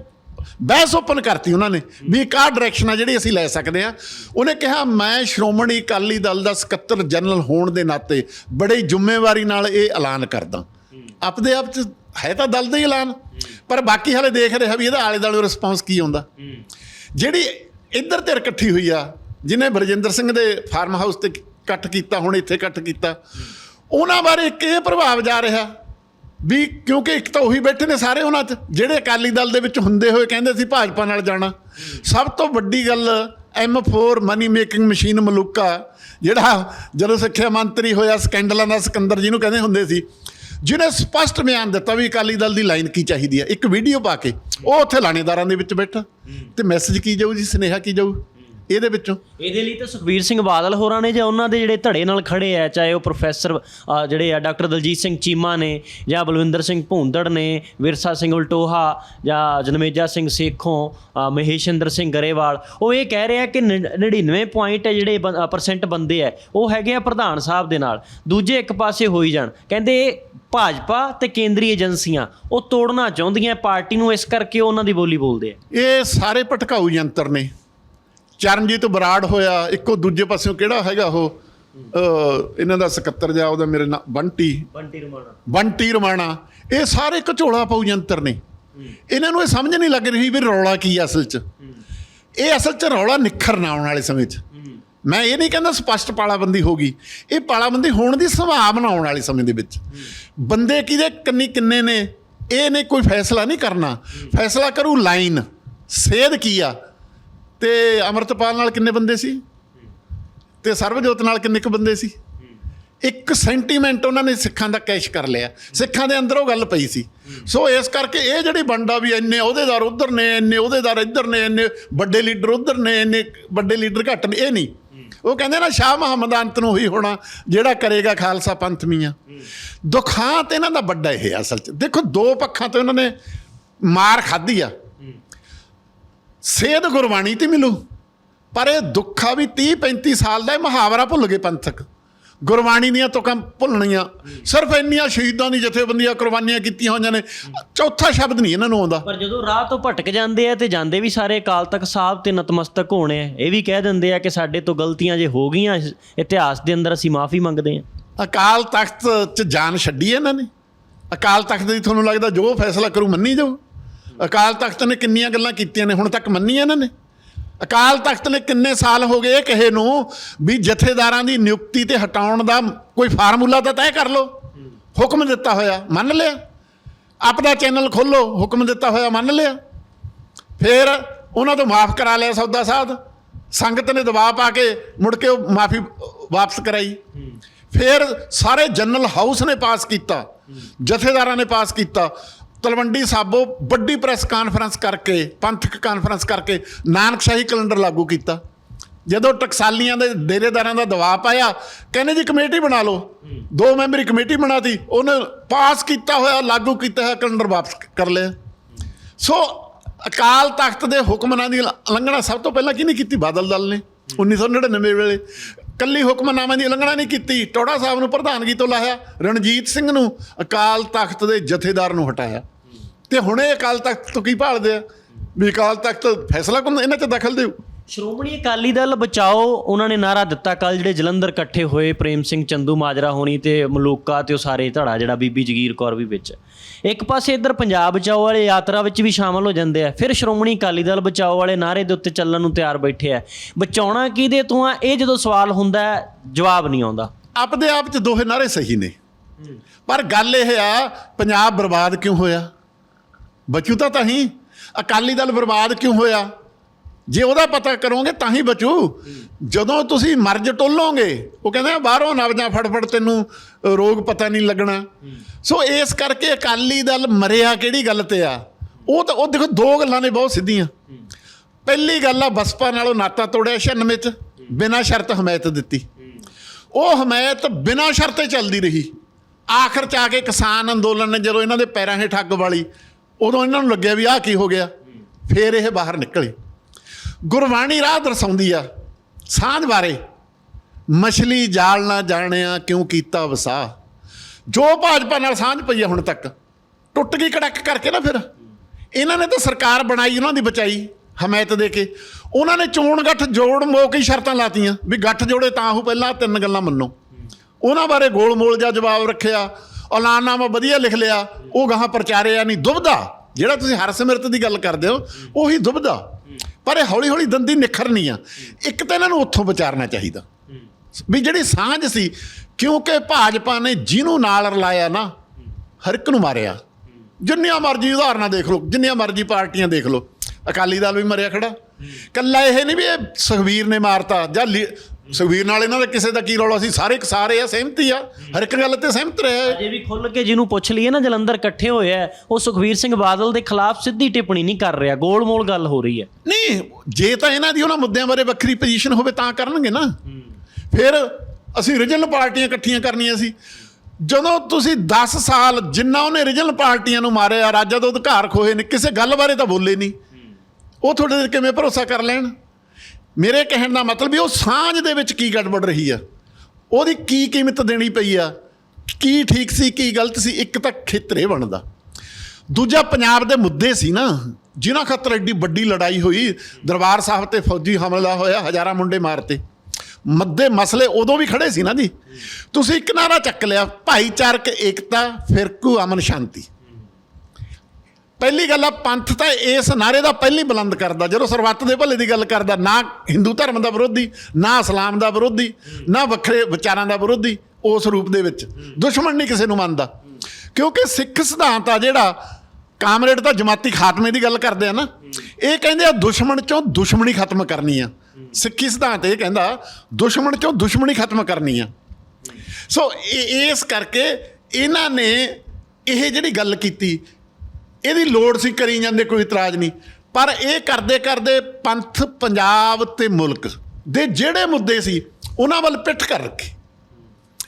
B: ਬਹਿਸ ਓਪਨ ਕਰਤੀ ਉਹਨਾਂ ਨੇ ਵੀ ਇੱਕ ਆਹ ਡਾਇਰੈਕਸ਼ਨ ਆ ਜਿਹੜੀ ਅਸੀਂ ਲੈ ਸਕਦੇ ਆ ਉਹਨੇ ਕਿਹਾ, ਮੈਂ ਸ਼੍ਰੋਮਣੀ ਅਕਾਲੀ ਦਲ ਦਾ ਸਕੱਤਰ ਜਨਰਲ ਹੋਣ ਦੇ ਨਾਤੇ ਬੜੀ ਜ਼ਿੰਮੇਵਾਰੀ ਨਾਲ ਇਹ ਐਲਾਨ ਕਰਦਾ। ਆਪਦੇ ਆਪ ਚ ਹੈ ਤਾਂ ਦਲ ਦਾ ਹੀ ਐਲਾਨ। ਪਰ ਬਾਕੀ ਹਾਲੇ ਦੇਖ ਰਿਹਾ ਵੀ ਇਹਦਾ ਆਲੇ ਦਾਲੇ ਰਿਸਪੌਂਸ ਕੀ ਆਉਂਦਾ। ਜਿਹੜੀ ਇੱਧਰ ਤੇ ਇਕੱਠੀ ਹੋਈ ਆ, ਜਿਹਨੇ ਬਰਜਿੰਦਰ ਸਿੰਘ ਦੇ ਫਾਰਮ ਹਾਊਸ ਤੇ ਇਕੱਠ ਕੀਤਾ, ਹੁਣ ਇੱਥੇ ਇਕੱਠ ਕੀਤਾ, ਉਹਨਾਂ ਬਾਰੇ ਇੱਕ ਇਹ ਪ੍ਰਭਾਵ ਜਾ ਰਿਹਾ ਵੀ ਕਿਉਂਕਿ ਇੱਕ ਤਾਂ ਉਹੀ ਬੈਠੇ ਨੇ ਸਾਰੇ ਉਹਨਾਂ 'ਚ, ਜਿਹੜੇ ਅਕਾਲੀ ਦਲ ਦੇ ਵਿੱਚ ਹੁੰਦੇ ਹੋਏ ਕਹਿੰਦੇ ਸੀ ਭਾਜਪਾ ਨਾਲ ਜਾਣਾ। ਸਭ ਤੋਂ ਵੱਡੀ ਗੱਲ M4 money making machine Maluka, ਜਿਹੜਾ ਜਦੋਂ ਸਿੱਖਿਆ ਮੰਤਰੀ ਹੋਇਆ ਸਕੈਂਡਲਾਂ ਦਾ ਸਿਕੰਦਰ ਜਿਹਨੂੰ ਕਹਿੰਦੇ ਹੁੰਦੇ ਸੀ, ਜਿਹਨੇ ਸਪਸ਼ਟ ਬਿਆਨ ਦਿੱਤਾ ਵੀ ਅਕਾਲੀ ਦਲ ਦੀ ਲਾਈਨ ਕੀ ਚਾਹੀਦੀ ਹੈ। ਇੱਕ ਵੀਡੀਓ ਪਾ ਕੇ, ਉਹ ਉੱਥੇ ਲਾਣੇਦਾਰਾਂ ਦੇ ਵਿੱਚ ਬੈਠਾ। ਤੇ ਮੈਸੇਜ ਕੀ ਜਾਊ ਜੀ, ਸੁਨੇਹਾ ਕੀ ਜਾਊ? ਇਹਦੇ ਵਿੱਚੋਂ?
A: ਇਹਦੇ ਲਈ ਤਾਂ ਸੁਖਬੀਰ ਸਿੰਘ ਬਾਦਲ ਹੋਰਾਂ ਨੇ ਜਾਂ ਉਹਨਾਂ ਦੇ ਜਿਹੜੇ ਧੜੇ ਨਾਲ ਖੜੇ ਆ ਚਾਹੇ ਉਹ ਪ੍ਰੋਫੈਸਰ ਜਿਹੜੇ ਆ ਡਾਕਟਰ ਦਲਜੀਤ ਸਿੰਘ ਚੀਮਾ ਨੇ ਜਾਂ ਬਲਵਿੰਦਰ ਸਿੰਘ ਭੂੰਦੜ ਨੇ ਵਿਰਸਾ ਸਿੰਘ ਉਲਟੋਹਾ ਜਾਂ ਜਨਮੇਜਾ ਸਿੰਘ ਸੇਖੋਂ ਮਹੇਸ਼ਿੰਦਰ ਸਿੰਘ ਗਰੇਵਾਲ ਉਹ ਇਹ ਕਹਿ ਰਹੇ ਕਿ ਨਿਨ- 99 ਪੁਆਇੰਟ ਜਿਹੜੇ ਪਰਸੈਂਟ ਬੰਦੇ ਆ ਉਹ ਹੈਗੇ ਆ ਪ੍ਰਧਾਨ ਸਾਹਿਬ ਦੇ ਨਾਲ ਦੂਜੇ ਇੱਕ ਪਾਸੇ ਹੋਈ ਜਾਣ ਕਹਿੰਦੇ ਭਾਜਪਾ ਤੇ ਕੇਂਦਰੀ ਏਜੰਸੀਆਂ ਉਹ ਤੋੜਨਾ ਚਾਹੁੰਦੀਆਂ ਪਾਰਟੀ ਨੂੰ ਇਸ ਕਰਕੇ ਉਹ ਉਹਨਾਂ ਦੀ ਬੋਲੀ ਬੋਲਦੇ ਆ।
B: ਇਹ ਸਾਰੇ ਭਟਕਾਊ ਯੰਤਰ ਨੇ। ਚਰਨਜੀਤ ਬਰਾੜ ਹੋਇਆ ਇੱਕੋ ਦੂਜੇ ਪਾਸਿਓਂ ਕਿਹੜਾ ਹੈਗਾ ਉਹ? ਇਹਨਾਂ ਦਾ ਸਕੱਤਰ ਜਾ ਉਹਦਾ ਮੇਰੇ ਨਾਲ ਬੰਟੀ।
A: ਬੰਟੀ ਰਮਾਣਾ।
B: ਬੰਟੀ ਰਮਾਣਾ। ਇਹ ਸਾਰੇ ਘਚੋਲਾ ਪਾਉ ਯੰਤਰ ਨੇ। ਇਹਨਾਂ ਨੂੰ ਇਹ ਸਮਝ ਨਹੀਂ ਲੱਗ ਰਹੀ ਵੀ ਰੌਲਾ ਕੀ ਅਸਲ 'ਚ। ਇਹ ਅਸਲ 'ਚ ਰੌਲਾ ਨਿਖਰਨ ਆਉਣ ਵਾਲੇ ਸਮੇਂ 'ਚ। ਮੈਂ ਇਹ ਨਹੀਂ ਕਹਿੰਦਾ ਸਪਸ਼ਟ ਪਾਲਾਬੰਦੀ ਹੋਗੀ ਇਹ ਪਾਲਾਬੰਦੀ ਹੋਣ ਦੀ ਸੰਭਾਵਨਾ ਆਉਣ ਵਾਲੇ ਸਮੇਂ ਦੇ ਵਿੱਚ। ਬੰਦੇ ਕਿਹਦੇ ਕੰਨੀ ਕਿੰਨੇ ਨੇ? ਇਹ ਨੇ ਕੋਈ ਫੈਸਲਾ ਨਹੀਂ ਕਰਨਾ। ਫੈਸਲਾ ਕਰੂ ਲਾਈਨ। ਸੇਧ ਕੀ ਆ? ਤੇ ਅਮਰਤਪਾਲ ਨਾਲ ਕਿੰਨੇ ਬੰਦੇ ਸੀ? ਤੇ ਸਰਬਜੋਤ ਨਾਲ ਕਿੰਨੇ ਕੁ ਬੰਦੇ ਸੀ? ਇੱਕ ਸੈਂਟੀਮੈਂਟ ਉਹਨਾਂ ਨੇ ਸਿੱਖਾਂ ਦਾ ਕੈਸ਼ ਕਰ ਲਿਆ। ਸਿੱਖਾਂ ਦੇ ਅੰਦਰ ਉਹ ਗੱਲ ਪਈ ਸੀ। ਸੋ ਇਸ ਕਰਕੇ ਇਹ ਜਿਹੜੀ ਬੰਡਾ ਵੀ ਇੰਨੇ ਅਹੁਦੇਦਾਰ ਉਧਰ ਨੇ, ਇੰਨੇ ਅਹੁਦੇਦਾਰ ਇੱਧਰ ਨੇ, ਇੰਨੇ ਵੱਡੇ ਲੀਡਰ ਉਧਰ ਨੇ, ਇੰਨੇ ਵੱਡੇ ਲੀਡਰ ਘੱਟ ਨੇ, ਇਹ ਨਹੀਂ। ਉਹ ਕਹਿੰਦੇ ਨਾ ਸ਼ਾਹ ਮੁਹੰਮਦ ਅੰਤ ਨੂੰ ਹੀ ਹੋਣਾ, ਜਿਹੜਾ ਕਰੇਗਾ ਖਾਲਸਾ ਪੰਥ ਮੀਆਂ। ਦੁਖਾਂਤ ਇਹਨਾਂ ਦਾ ਵੱਡਾ ਇਹ ਆ ਅਸਲ 'ਚ। ਦੇਖੋ ਦੋ ਪੱਖਾਂ ਤੋਂ ਇਹਨਾਂ ਨੇ ਮਾਰ ਖਾਧੀ ਆ। ਸੇਧ ਗੁਰਬਾਣੀ ਤੇ ਮਿਲੂ। ਪਰ ਇਹ ਦੁੱਖਾ ਵੀ 30 35 ਸਾਲ ਦਾ ਇਹ ਮੁਹਾਵਰਾ ਭੁੱਲ ਗਏ ਪੰਥਕ। ਗੁਰਬਾਣੀ ਦੀਆਂ ਤੁਕਾਂ ਭੁੱਲਣੀਆਂ। ਸਿਰਫ ਇੰਨੀਆਂ ਸ਼ਹੀਦਾਂ ਦੀ ਜਥੇਬੰਦੀਆਂ ਕੁਰਬਾਨੀਆਂ ਕੀਤੀਆਂ ਹੋਈਆਂ ਨੇ। ਚੌਥਾ ਸ਼ਬਦ ਨਹੀਂ ਇਹਨਾਂ ਨੂੰ ਆਉਂਦਾ।
A: ਪਰ ਜਦੋਂ ਰਾਹ ਤੋਂ ਭਟਕ ਜਾਂਦੇ ਆ ਤੇ ਜਾਂਦੇ ਵੀ ਸਾਰੇ ਅਕਾਲ ਤਖਤ ਸਾਹਿਬ ਤੇ ਨਤਮਸਤਕ ਹੋਣੇ ਆ ਇਹ ਵੀ ਕਹਿ ਦਿੰਦੇ ਆ ਕਿ ਸਾਡੇ ਤੋਂ ਗਲਤੀਆਂ ਜੇ ਹੋ ਗਈਆਂ ਇਤਿਹਾਸ ਦੇ ਅੰਦਰ ਅਸੀਂ ਮਾਫੀ ਮੰਗਦੇ ਆ।
B: ਅਕਾਲ ਤਖਤ 'ਚ ਜਾਨ ਛੱਡੀ ਇਹਨਾਂ ਨੇ। ਅਕਾਲ ਤਖਤ ਦੀ ਤੁਹਾਨੂੰ ਲੱਗਦਾ ਜੋ ਫੈਸਲਾ ਕਰੂ ਮੰਨੀ ਜਾਓ। ਅਕਾਲ ਤਖਤ ਨੇ ਕਿੰਨੀਆਂ ਗੱਲਾਂ ਕੀਤੀਆਂ ਨੇ, ਹੁਣ ਤੱਕ ਮੰਨੀਆਂ ਇਹਨਾਂ ਨੇ? ਅਕਾਲ ਤਖਤ ਨੇ ਕਿੰਨੇ ਸਾਲ ਹੋ ਗਏ ਇਹ ਕਹੇ ਨੂੰ ਵੀ ਜਥੇਦਾਰਾਂ ਦੀ ਨਿਯੁਕਤੀ ਤੇ ਹਟਾਉਣ ਦਾ ਕੋਈ ਫਾਰਮੂਲਾ ਤਾਂ ਤੈਅ ਕਰ ਲਓ। ਹੁਕਮ ਦਿੱਤਾ ਹੋਇਆ, ਮੰਨ ਲਿਆ। ਆਪਦਾ ਚੈਨਲ ਖੋਲੋ ਹੁਕਮ ਦਿੱਤਾ ਹੋਇਆ, ਮੰਨ ਲਿਆ। ਫਿਰ ਉਹਨਾਂ ਤੋਂ ਮਾਫ ਕਰਾ ਲਿਆ ਸੌਦਾ ਸਾਧ। ਸੰਗਤ ਨੇ ਦਬਾਅ ਪਾ ਕੇ ਮੁੜ ਕੇ ਉਹ ਮਾਫੀ ਵਾਪਸ ਕਰਾਈ। ਫਿਰ ਸਾਰੇ ਜਨਰਲ ਹਾਊਸ ਨੇ ਪਾਸ ਕੀਤਾ, ਜਥੇਦਾਰਾਂ ਨੇ ਪਾਸ ਕੀਤਾ। ਤਲਵੰਡੀ ਸਾਬੋ ਵੱਡੀ ਪ੍ਰੈਸ ਕਾਨਫਰੰਸ ਕਰਕੇ, ਪੰਥਕ ਕਾਨਫਰੰਸ ਕਰਕੇ ਨਾਨਕਸ਼ਾਹੀ ਕੈਲੰਡਰ ਲਾਗੂ ਕੀਤਾ। ਜਦੋਂ ਟਕਸਾਲੀਆਂ ਦੇ ਡੇਰੇਦਾਰਾਂ ਦਾ ਦਬਾਅ ਪਾਇਆ, ਕਹਿੰਦੇ ਜੀ ਕਮੇਟੀ ਬਣਾ ਲਓ। ਦੋ ਮੈਂਬਰੀ ਕਮੇਟੀ ਬਣਾਤੀ, ਉਹਨੇ ਪਾਸ ਕੀਤਾ ਹੋਇਆ, ਲਾਗੂ ਕੀਤਾ ਹੋਇਆ ਕੈਲੰਡਰ ਵਾਪਸ ਕਰ ਲਿਆ। ਸੋ ਅਕਾਲ ਤਖਤ ਦੇ ਹੁਕਮਨਾਂ ਦੀ ਉਲੰਘਣਾ ਸਭ ਤੋਂ ਪਹਿਲਾਂ ਕਿਹਨੇ ਕੀਤੀ? ਬਾਦਲ ਦਲ ਨੇ 1999 ਵੇਲੇ। ਕੱਲੀ ਹੁਕਮਨਾਮੇ ਦੀ ਉਲੰਘਣਾ ਨਹੀਂ ਕੀਤੀ। ਟੋੜਾ ਸਾਹਿਬ ਨੂੰ ਪ੍ਰਧਾਨਗੀ ਤੋਂ ਲਾਇਆ ਰਣਜੀਤ ਸਿੰਘ ਨੂੰ ਅਕਾਲ ਤਖਤ ਦੇ ਜਥੇਦਾਰ ਨੂੰ ਹਟਾਇਆ। ਤੇ ਹੁਣ ਇਹ ਅਕਾਲ ਤਖਤ ਤੋਂ ਕੀ ਭਾਲਦੇ ਆ? ਵੀ ਅਕਾਲ ਤਖਤ ਫੈਸਲਾ ਕੋਣ ਇਹਨਾਂ 'ਚ ਦਖਲ ਦਿਓ।
A: ਸ਼੍ਰੋਮਣੀ ਅਕਾਲੀ ਦਲ, ਬਚਾਓ, ਉਹਨਾਂ ਨੇ ਨਾਰਾ ਦਿੱਤਾ। ਕੱਲ ਜਿਹੜੇ ਜਲੰਧਰ ਇਕੱਠੇ ਹੋਏ, ਪ੍ਰੇਮ ਸਿੰਘ ਚੰਦੂ, ਮਾਜਰਾ ਹੋਣੀ ਤੇ ਮਲੂਕਾ ਤੇ ਉਹ ਸਾਰੇ ਧੜਾ ਜਿਹੜਾ ਬੀਬੀ ਜਗੀਰ ਕੌਰ ਵੀ ਵਿੱਚ। ਇੱਕ ਪਾਸੇ ਇੱਧਰ ਪੰਜਾਬ ਬਚਾਓ ਵਾਲੇ ਯਾਤਰਾ ਵਿੱਚ ਵੀ ਸ਼ਾਮਲ ਹੋ ਜਾਂਦੇ ਆ। ਫਿਰ ਸ਼੍ਰੋਮਣੀ ਅਕਾਲੀ ਦਲ ਬਚਾਓ ਵਾਲੇ ਨਾਰੇ ਦੇ ਉੱਤੇ ਚੱਲਣ ਨੂੰ ਤਿਆਰ ਬੈਠੇ ਆ। ਬਚਾਉਣਾ ਕਿਹਦੇ ਤੋਂ ਆ? ਇਹ ਜਦੋਂ ਸਵਾਲ ਹੁੰਦਾ ਜਵਾਬ ਨਹੀਂ ਆਉਂਦਾ।
B: ਆਪਦੇ ਆਪ ਚ ਦੋਹੇ ਨਾਰੇ ਸਹੀ ਨੇ। ਪਰ ਗੱਲ ਇਹ ਆ, ਪੰਜਾਬ ਬਰਬਾਦ ਕਿਉਂ ਹੋਇਆ? ਬਚੂ ਤਾਂ ਤਾਂ ਹੀ। ਅਕਾਲੀ ਦਲ ਬਰਬਾਦ ਕਿਉਂ ਹੋਇਆ? ਜੇ ਉਹਦਾ ਪਤਾ ਕਰੋਗੇ ਤਾਂ ਹੀ ਬਚੂ। ਜਦੋਂ ਤੁਸੀਂ ਮਰਜ ਟੋਲੋਗੇ, ਉਹ ਕਹਿੰਦੇ ਆ ਬਾਹਰੋਂ ਨਵਜਾਂ ਫੜਫੜ ਤੈਨੂੰ ਰੋਗ ਪਤਾ ਨਹੀਂ ਲੱਗਣਾ। ਸੋ ਇਸ ਕਰਕੇ ਅਕਾਲੀ ਦਲ ਮਰਿਆ ਕਿਹੜੀ ਗੱਲ ਤੇ ਆ? ਉਹ ਤਾਂ, ਉਹ ਦੇਖੋ, ਦੋ ਗੱਲਾਂ ਨੇ ਬਹੁਤ ਸਿੱਧੀਆਂ। ਪਹਿਲੀ ਗੱਲ ਆ, ਬਸਪਾ ਨਾਲੋਂ ਨਾਤਾ ਤੋੜਿਆ 96 ਚ, ਬਿਨਾਂ ਸ਼ਰਤ ਹਮਾਇਤ ਦਿੱਤੀ। ਉਹ ਹਮਾਇਤ ਬਿਨਾਂ ਸ਼ਰਤੇ ਚੱਲਦੀ ਰਹੀ। ਆਖਰ ਚ ਆ ਕੇ ਕਿਸਾਨ ਅੰਦੋਲਨ ਨੇ ਜਦੋਂ ਇਹਨਾਂ ਦੇ ਪੈਰਾਂ ਹੇਠ ਠੱਗ ਵਾਲੀ ਉਦੋਂ ਇਹਨਾਂ ਨੂੰ ਲੱਗਿਆ ਵੀ ਆਹ ਕੀ ਹੋ ਗਿਆ। ਫੇਰ ਇਹ ਬਾਹਰ ਨਿਕਲੇ। ਗੁਰਬਾਣੀ ਰਾਹ ਦਰਸਾਉਂਦੀ ਆ ਸਾਂਝ ਬਾਰੇ। ਮਛਲੀ ਜਾਲ ਨਾ ਜਾਣਿਆ ਕਿਉਂ ਕੀਤਾ ਵਸਾ ਜੋ ਭਾਜਪਾ ਨਾਲ ਸਾਂਝ ਪਈ ਆ ਹੁਣ ਤੱਕ, ਟੁੱਟ ਗਈ ਕੜਕ ਕਰਕੇ ਨਾ ਫਿਰ। ਇਹਨਾਂ ਨੇ ਤਾਂ ਸਰਕਾਰ ਬਣਾਈ, ਉਹਨਾਂ ਦੀ ਬਚਾਈ, ਹਮਾਇਤ ਦੇ ਕੇ। ਉਹਨਾਂ ਨੇ ਚੋਣ ਗੱਠ ਜੋੜ ਮੋਕ ਹੀ ਸ਼ਰਤਾਂ ਲਾਤੀਆਂ ਵੀ ਗੱਠ ਜੋੜੇ ਤਾਂ ਉਹ ਪਹਿਲਾਂ ਤਿੰਨ ਗੱਲਾਂ ਮੰਨੋ। ਉਹਨਾਂ ਬਾਰੇ ਗੋਲ ਮੋਲ ਜਿਹਾ ਜਵਾਬ ਰੱਖਿਆ, ਐਲਾਨਨਾਮਾ ਵਧੀਆ ਲਿਖ ਲਿਆ, ਉਹ ਗਾਹਾਂ ਪ੍ਰਚਾਰਿਆ ਨਹੀਂ ਦੁਬਦਾ ਜਿਹੜਾ ਤੁਸੀਂ ਹਰਸਿਮਰਤ ਦੀ ਗੱਲ ਕਰਦੇ ਹੋ, ਉਹੀ ਦੁਬਦਾ ਪਰ ਇਹ ਹੌਲੀ ਹੌਲੀ ਦੰਦੀ ਨਿਖਰਨੀ ਆ। ਇੱਕ ਤਾਂ ਇਹਨਾਂ ਨੂੰ ਉੱਥੋਂ ਵਿਚਾਰਨਾ ਚਾਹੀਦਾ। ਵੀ ਜਿਹੜੀ ਸਾਂਝ ਸੀ, ਕਿਉਂਕਿ ਭਾਜਪਾ ਨੇ ਜਿਹਨੂੰ ਨਾਲ ਰਲਾਇਆ ਨਾ, ਹਰ ਇੱਕ ਨੂੰ ਮਾਰਿਆ। ਜਿੰਨੀਆਂ ਮਰਜ਼ੀ ਉਦਾਹਰਨਾਂ ਦੇਖ ਲਓ, ਜਿੰਨੀਆਂ ਮਰਜ਼ੀ ਪਾਰਟੀਆਂ ਦੇਖ ਲਓ। ਅਕਾਲੀ ਦਲ ਵੀ ਮਰਿਆ ਖੜਾ। ਕੱਲਾ ਇਹ ਨਹੀਂ ਵੀ ਇਹ ਸੁਖਵੀਰ ਨੇ ਮਾਰਤਾ ਜਾਂ ਸੁਖਵੀਰ ਨਾਲ ਇਹਨਾਂ ਦਾ ਕਿਸੇ ਦਾ ਕੀ ਰੌਲਾ? ਸੀ ਸਾਰੇ ਸਾਰੇ ਆ ਸਹਿਮਤੀ ਆ। ਹਰ ਇੱਕ ਗੱਲ ਤੇ ਸਹਿਮਤ ਰਿਹਾ ਹੈ।
A: ਅਜੇ ਵੀ ਖੁੱਲ ਕੇ ਜਿਹਨੂੰ ਪੁੱਛ ਲਈਏ ਨਾ ਜਲੰਧਰ ਇਕੱਠੇ ਹੋਏ ਆ ਉਹ ਸੁਖਵੀਰ ਸਿੰਘ ਬਾਦਲ ਦੇ ਖਿਲਾਫ ਸਿੱਧੀ ਟਿੱਪਣੀ ਨਹੀਂ ਕਰ ਰਿਹਾ। ਗੋਲ-ਮੋਲ ਗੱਲ ਹੋ ਰਹੀ ਹੈ।
B: ਨਹੀਂ ਜੇ ਤਾਂ ਇਹਨਾਂ ਦੀ ਉਹਨਾਂ ਮੁੱਦਿਆਂ ਬਾਰੇ ਵੱਖਰੀ ਪੋਜੀਸ਼ਨ ਹੋਵੇ ਤਾਂ ਕਰਨਗੇ ਨਾ। ਫਿਰ ਅਸੀਂ ਰੀਜਨਲ ਪਾਰਟੀਆਂ ਇਕੱਠੀਆਂ ਕਰਨੀਆਂ ਸੀ। ਜਦੋਂ ਤੁਸੀਂ 10 ਸਾਲ ਜਿੰਨਾ ਉਹਨੇ ਰੀਜਨਲ ਪਾਰਟੀਆਂ ਨੂੰ ਮਾਰਿਆ ਰਾਜਾਂ ਤੋਂ ਅਧਿਕਾਰ ਖੋਏ ਨੇ ਕਿਸੇ ਗੱਲ ਬਾਰੇ ਤਾਂ ਬੋਲੇ ਨਹੀਂ। ਉਹ ਤੁਹਾਡੇ ਤੇ ਕਿਵੇਂ ਭਰੋਸਾ ਕਰ ਲੈਣ? ਮੇਰੇ ਕਹਿਣ ਦਾ ਮਤਲਬ ਵੀ ਉਹ ਸਾਂਝ ਦੇ ਵਿੱਚ ਕੀ ਗੜਬੜ ਰਹੀ ਆ? ਉਹਦੀ ਕੀ ਕੀਮਤ ਦੇਣੀ ਪਈ ਆ? ਕੀ ਠੀਕ ਸੀ, ਕੀ ਗਲਤ ਸੀ? ਇੱਕ ਤਾਂ ਖੇਤਰੇ ਬਣਦਾ। ਦੂਜਾ ਪੰਜਾਬ ਦੇ ਮੁੱਦੇ ਸੀ ਨਾ, ਜਿਨ੍ਹਾਂ ਖਾਤਰ ਐਡੀ ਵੱਡੀ ਲੜਾਈ ਹੋਈ। ਦਰਬਾਰ ਸਾਹਿਬ ਤੇ ਫੌਜੀ ਹਮਲਾ ਹੋਇਆ, ਹਜ਼ਾਰਾਂ ਮੁੰਡੇ ਮਾਰਤੇ। ਮੱਦੇ ਮਸਲੇ ਉਦੋਂ ਵੀ ਖੜੇ ਸੀ ਨਾ ਜੀ। ਤੁਸੀਂ ਇੱਕ ਨਾਰਾ ਚੱਕ ਲਿਆ, ਭਾਈਚਾਰਕ ਏਕਤਾ ਫਿਰਕੂ ਅਮਨ ਸ਼ਾਂਤੀ। ਪਹਿਲੀ ਗੱਲ ਆ, ਪੰਥ ਤਾਂ ਇਸ ਨਾਰੇ ਦਾ ਪਹਿਲੀ ਬੁਲੰਦ ਕਰਦਾ। ਜਦੋਂ ਸਰਬੱਤ ਦੇ ਭਲੇ ਦੀ ਗੱਲ ਕਰਦਾ, ਨਾ ਹਿੰਦੂ ਧਰਮ ਦਾ ਵਿਰੋਧੀ, ਨਾ ਇਸਲਾਮ ਦਾ ਵਿਰੋਧੀ, ਨਾ ਵੱਖਰੇ ਵਿਚਾਰਾਂ ਦਾ ਵਿਰੋਧੀ, ਉਸ ਰੂਪ ਦੇ ਵਿੱਚ। ਦੁਸ਼ਮਣ ਨਹੀਂ ਕਿਸੇ ਨੂੰ ਮੰਨਦਾ। ਕਿਉਂਕਿ ਸਿੱਖ ਸਿਧਾਂਤ ਆ ਜਿਹੜਾ, ਕਾਮਰੇਡ ਤਾਂ ਜਮਾਤੀ ਖਾਤਮੇ ਦੀ ਗੱਲ ਕਰਦੇ ਆ ਨਾ। ਇਹ ਕਹਿੰਦੇ ਆ, ਦੁਸ਼ਮਣ ਚੋਂ ਦੁਸ਼ਮਣੀ ਖਤਮ ਕਰਨੀ ਆ। ਸਿੱਖੀ ਸਿਧਾਂਤ ਇਹ ਕਹਿੰਦਾ, ਦੁਸ਼ਮਣ ਚੋਂ ਦੁਸ਼ਮਣੀ ਖਤਮ ਕਰਨੀ ਆ। ਸੋ ਇਹ- ਇਸ ਕਰਕੇ ਇਹਨਾਂ ਨੇ ਇਹ ਜਿਹੜੀ ਗੱਲ ਕੀਤੀ ਇਹਦੀ ਲੋੜ ਸੀ ਕਰੀ ਜਾਂਦੇ, ਕੋਈ ਇਤਰਾਜ਼ ਨਹੀਂ। ਪਰ ਇਹ ਕਰਦੇ ਕਰਦੇ ਪੰਥ ਪੰਜਾਬ ਤੇ ਮੁਲਕ ਦੇ ਜਿਹੜੇ ਮੁੱਦੇ ਸੀ, ਉਹਨਾਂ ਵੱਲ ਪਿੱਠ ਕਰ ਰੱਖੀ।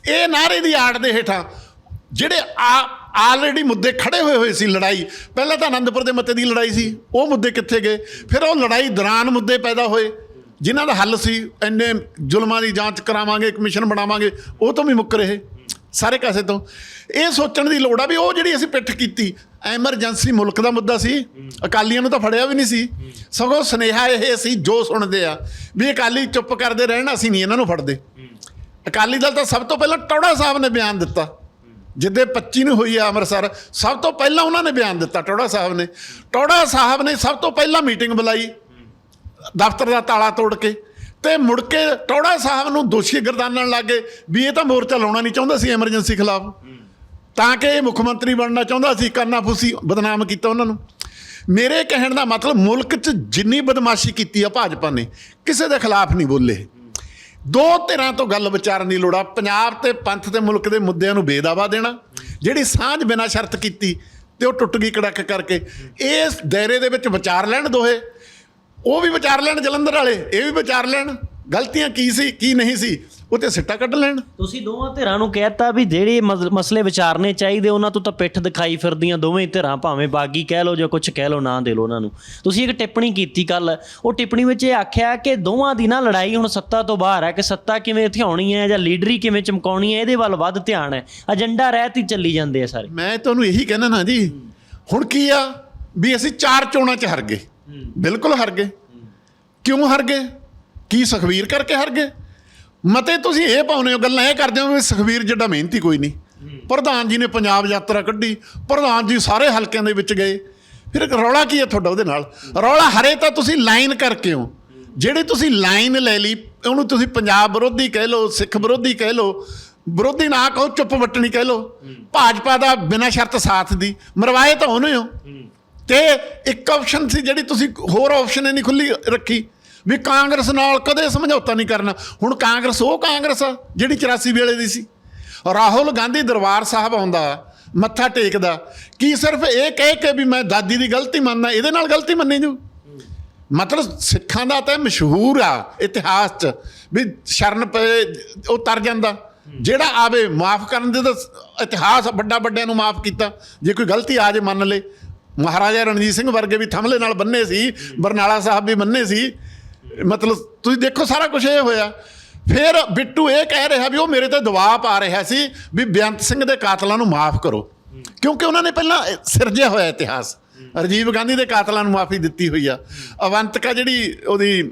B: ਇਹ ਨਾਰੇ ਦੀ ਆੜ ਦੇ ਹੇਠਾਂ ਜਿਹੜੇ ਆ ਆਲਰੇਡੀ ਮੁੱਦੇ ਖੜੇ ਹੋਏ ਹੋਏ ਸੀ ਲੜਾਈ, ਪਹਿਲਾਂ ਤਾਂ ਆਨੰਦਪੁਰ ਦੇ ਮਤੇ ਦੀ ਲੜਾਈ ਸੀ, ਉਹ ਮੁੱਦੇ ਕਿੱਥੇ ਗਏ? ਫਿਰ ਉਹ ਲੜਾਈ ਦੌਰਾਨ ਮੁੱਦੇ ਪੈਦਾ ਹੋਏ, ਜਿਨ੍ਹਾਂ ਦਾ ਹੱਲ ਸੀ, ਇੰਨੇ ਜ਼ੁਲਮਾਂ ਦੀ ਜਾਂਚ ਕਰਾਵਾਂਗੇ ਕਮਿਸ਼ਨ ਬਣਾਵਾਂਗੇ, ਉਹ ਤੋਂ ਵੀ ਮੁੱਕ ਰਹੇ। ਸਾਰੇ ਕਾਸੇ ਤੋਂ। ਇਹ ਸੋਚਣ ਦੀ ਲੋੜ ਆ ਵੀ ਉਹ ਜਿਹੜੀ ਅਸੀਂ ਪਿੱਠ ਕੀਤੀ, ਐਮਰਜੈਂਸੀ ਮੁਲਕ ਦਾ ਮੁੱਦਾ ਸੀ। ਅਕਾਲੀਆਂ ਨੂੰ ਤਾਂ ਫੜਿਆ ਵੀ ਨਹੀਂ ਸੀ। ਸਗੋਂ ਸੁਨੇਹਾ ਇਹ ਸੀ, ਜੋ ਸੁਣਦੇ ਆ, ਵੀ ਅਕਾਲੀ ਚੁੱਪ ਕਰਦੇ ਰਹਿਣ, ਅਸੀਂ ਨਹੀਂ ਇਹਨਾਂ ਨੂੰ ਫੜਦੇ। ਅਕਾਲੀ ਦਲ ਤਾਂ ਸਭ ਤੋਂ ਪਹਿਲਾਂ ਟੌੜਾ ਸਾਹਿਬ ਨੇ ਬਿਆਨ ਦਿੱਤਾ। ਜਿੱਦੇ 25 ਨੂੰ ਹੋਈ ਆ ਅੰਮ੍ਰਿਤਸਰ, ਸਭ ਤੋਂ ਪਹਿਲਾਂ ਉਹਨਾਂ ਨੇ ਬਿਆਨ ਦਿੱਤਾ, ਟੌੜਾ ਸਾਹਿਬ ਨੇ। ਟੌੜਾ ਸਾਹਿਬ ਨੇ ਸਭ ਤੋਂ ਪਹਿਲਾਂ ਮੀਟਿੰਗ ਬੁਲਾਈ, ਦਫ਼ਤਰ ਦਾ ਤਾਲਾ ਤੋੜ ਕੇ। ਤੇ ਮੁੜ ਕੇ ਟੌੜਾ ਸਾਹਿਬ ਨੂੰ ਦੋਸ਼ੀ ਗਰਦਾਨਣ ਲੱਗੇ ਵੀ ਇਹ ਤਾਂ ਮੋਰਚਾ ਲਾਉਣਾ ਨਹੀਂ ਚਾਹੁੰਦਾ ਸੀ ਐਮਰਜੈਂਸੀ ਖਿਲਾਫ। ਤਾਂ ਕਿ ਇਹ ਮੁੱਖ ਮੰਤਰੀ ਬਣਨਾ ਚਾਹੁੰਦਾ ਸੀ, ਕਰਨਾ ਫੁਸੀ ਬਦਨਾਮ ਕੀਤਾ ਉਹਨਾਂ ਨੂੰ। ਮੇਰੇ ਕਹਿਣ ਦਾ ਮਤਲਬ ਮੁਲਕ 'ਚ ਜਿੰਨੀ ਬਦਮਾਸ਼ੀ ਕੀਤੀ ਆ ਭਾਜਪਾ ਨੇ, ਕਿਸੇ ਦੇ ਖਿਲਾਫ ਨਹੀਂ ਬੋਲੇ। ਦੋ ਧਿਰਾਂ ਤੋਂ ਗੱਲ ਵਿਚਾਰਨ ਦੀ ਲੋੜ ਆ, ਪੰਜਾਬ ਤੇ ਪੰਥ ਤੇ ਮੁਲਕ ਦੇ ਮੁੱਦਿਆਂ ਨੂੰ ਬੇਦਾਵਾ ਦੇਣਾ। ਜਿਹੜੀ ਸਾਂਝ ਬਿਨਾਂ ਸ਼ਰਤ ਕੀਤੀ ਤੇ ਉਹ ਟੁੱਟ ਗਈ ਕੜਕ ਕਰਕੇ। ਇਸ ਦਾਇਰੇ ਦੇ ਵਿੱਚ ਵਿਚਾਰ ਲੈਣ ਦੋਹੇ। ਉਹ ਵੀ ਵਿਚਾਰ ਲੈਣ ਜਲੰਧਰ ਵਾਲੇ ਇਹ ਵੀ ਵਿਚਾਰ ਲੈਣ ਗਲਤੀਆਂ ਕੀ ਸੀ ਕੀ ਨਹੀਂ ਸੀ ਉਹ ਤੇ ਸਿੱਟਾ ਕੱਢ ਲੈਣ।
A: ਤੁਸੀਂ ਦੋਵਾਂ ਧਿਰਾਂ ਨੂੰ ਕਹਿਤਾ ਵੀ ਜਿਹੜੇ ਮਸ- ਮਸਲੇ ਵਿਚਾਰਨੇ ਚਾਹੀਦੇ ਉਹਨਾਂ ਤੋਂ ਤਾਂ ਪਿੱਠ ਦਿਖਾਈ ਫਿਰਦੀਆਂ ਦੋਵੇਂ ਧਿਰਾਂ ਭਾਵੇਂ ਬਾਗੀ ਕਹਿ ਲਓ ਜਾਂ ਕੁਝ ਕਹਿ ਲਓ ਨਾ ਦੇ ਲਓ ਉਹਨਾਂ ਨੂੰ। ਤੁਸੀਂ ਇੱਕ ਟਿੱਪਣੀ ਕੀਤੀ ਕੱਲ ਉਹ ਟਿੱਪਣੀ ਵਿੱਚ ਇਹ ਆਖਿਆ ਕਿ ਦੋਵਾਂ ਦੀ ਨਾ ਲੜਾਈ ਹੁਣ ਸੱਤਾ ਤੋਂ ਬਾਹਰ ਹੈ ਕਿ ਸੱਤਾ ਕਿਵੇਂ ਥਿਆਉਣੀ ਹੈ ਜਾਂ ਲੀਡਰੀ ਕਿਵੇਂ ਚਮਕਾਉਣੀ ਹੈ ਇਹਦੇ ਵੱਲ ਵੱਧ ਧਿਆਨ ਹੈ। ਏਜੰਡਾ ਰਹਿਤ ਹੀ ਚੱਲੀ ਜਾਂਦੇ ਆ ਸਾਰੇ।
B: ਮੈਂ ਤੁਹਾਨੂੰ ਇਹੀ ਕਹਿਣਾ ਨਾ ਜੀ ਹੁਣ ਕੀ ਆ ਵੀ ਅਸੀਂ ਚਾਰ ਚੋਣਾਂ 'ਚ ਹਾਰ ਗਏ। ਬਿਲਕੁਲ ਹਰ ਗਏ। ਕਿਉਂ ਹਰ ਗਏ? ਕੀ ਸੁਖਵੀਰ ਕਰਕੇ ਹਰ ਗਏ? ਮਤੇ ਤੁਸੀਂ ਇਹ ਪਾਉਨੇ ਹੋ, ਗੱਲਾਂ ਇਹ ਕਰਦੇ ਹੋ ਵੀ ਸੁਖਵੀਰ ਜਿੱਡਾ ਮਿਹਨਤੀ ਕੋਈ ਨਹੀਂ। ਪ੍ਰਧਾਨ ਜੀ ਨੇ ਪੰਜਾਬ ਯਾਤਰਾ ਕੱਢੀ, ਪ੍ਰਧਾਨ ਜੀ ਸਾਰੇ ਹਲਕਿਆਂ ਦੇ ਵਿੱਚ ਗਏ। ਫਿਰ ਰੌਲਾ ਕੀ ਹੈ ਤੁਹਾਡਾ ਉਹਦੇ ਨਾਲ? ਰੌਲਾ ਹਰੇ ਤਾਂ ਤੁਸੀਂ ਲਾਈਨ ਕਰਕੇ ਹੋ। ਜਿਹੜੇ ਤੁਸੀਂ ਲਾਈਨ ਲੈ ਲਈ, ਉਹਨੂੰ ਤੁਸੀਂ ਪੰਜਾਬ ਵਿਰੋਧੀ ਕਹਿ ਲਓ, ਸਿੱਖ ਵਿਰੋਧੀ ਕਹਿ ਲਓ, ਵਿਰੋਧੀ ਨਾ ਕਹੋ, ਚੁੱਪ ਵੱਟਣੀ ਕਹਿ ਲਓ। ਭਾਜਪਾ ਦਾ ਬਿਨਾਂ ਸ਼ਰਤ ਸਾਥ ਦੀ, ਮਰਵਾਏ ਤਾਂ ਉਹਨੇ ਹੋ। ਤੇ ਇੱਕ ਆਪਸ਼ਨ ਸੀ ਜਿਹੜੀ ਤੁਸੀਂ ਹੋਰ ਆਪਸ਼ਨ ਹੀ ਨਹੀਂ ਖੁੱਲੀ ਰੱਖੀ, ਵੀ ਕਾਂਗਰਸ ਨਾਲ ਕਦੇ ਸਮਝੌਤਾ ਨਹੀਂ ਕਰਨਾ। ਹੁਣ ਕਾਂਗਰਸ, ਉਹ ਕਾਂਗਰਸ ਆ, ਜਿਹੜੀ 84 ਵੇਲੇ ਦੀ ਸੀ। ਰਾਹੁਲ ਗਾਂਧੀ ਦਰਬਾਰ ਸਾਹਿਬ ਆਉਂਦਾ, ਮੱਥਾ ਟੇਕਦਾ। ਕੀ ਸਿਰਫ ਇਹ ਕਹਿ ਕੇ ਵੀ ਮੈਂ ਦਾਦੀ ਦੀ ਗਲਤੀ ਮੰਨਦਾ, ਇਹਦੇ ਨਾਲ ਗਲਤੀ ਮੰਨੀ ਜੂ ਮਤਲਬ ਸਿੱਖਾਂ ਦਾ ਤਾਂ ਮਸ਼ਹੂਰ ਆ, ਇਤਿਹਾਸ 'ਚ, ਵੀ ਸ਼ਰਨ ਪਏ, ਉਹ ਤਰ ਜਾਂਦਾ। ਜਿਹੜਾ ਆਵੇ, ਮਾਫ ਕਰਨ ਦੇ ਤਾਂ ਇਤਿਹਾਸ ਵੱਡਾ ਵੱਡਿਆਂ ਨੂੰ ਮਾਫ ਕੀਤਾ। ਜੇ ਕੋਈ ਗਲਤੀ ਆ ਜੇ ਮੰਨ ਲੇ ਮਹਾਰਾਜਾ ਰਣਜੀਤ ਸਿੰਘ ਵਰਗੇ ਵੀ ਥਮਲੇ ਨਾਲ ਬੰਨੇ ਸੀ, ਬਰਨਾਲਾ ਸਾਹਿਬ ਵੀ ਬੰਨੇ ਸੀ। ਮਤਲਬ ਤੁਸੀਂ ਦੇਖੋ ਸਾਰਾ ਕੁਝ ਇਹ ਹੋਇਆ। ਫਿਰ ਬਿੱਟੂ ਇਹ ਕਹਿ ਰਿਹਾ ਵੀ ਉਹ ਮੇਰੇ ਤੇ ਦਬਾਅ ਪਾ ਰਿਹਾ ਸੀ ਵੀ ਬੇਅੰਤ ਸਿੰਘ ਦੇ ਕਾਤਲਾਂ ਨੂੰ ਮਾਫ ਕਰੋ। ਕਿਉਂਕਿ ਉਹਨਾਂ ਨੇ ਪਹਿਲਾਂ ਸਿਰਜਿਆ ਹੋਇਆ ਇਤਿਹਾਸ। ਰਾਜੀਵ ਗਾਂਧੀ ਦੇ ਕਾਤਲਾਂ ਨੂੰ ਮਾਫੀ ਦਿੱਤੀ ਹੋਈ ਆ। ਅਵੰਤਕਾ ਜਿਹੜੀ ਉਹਦੀ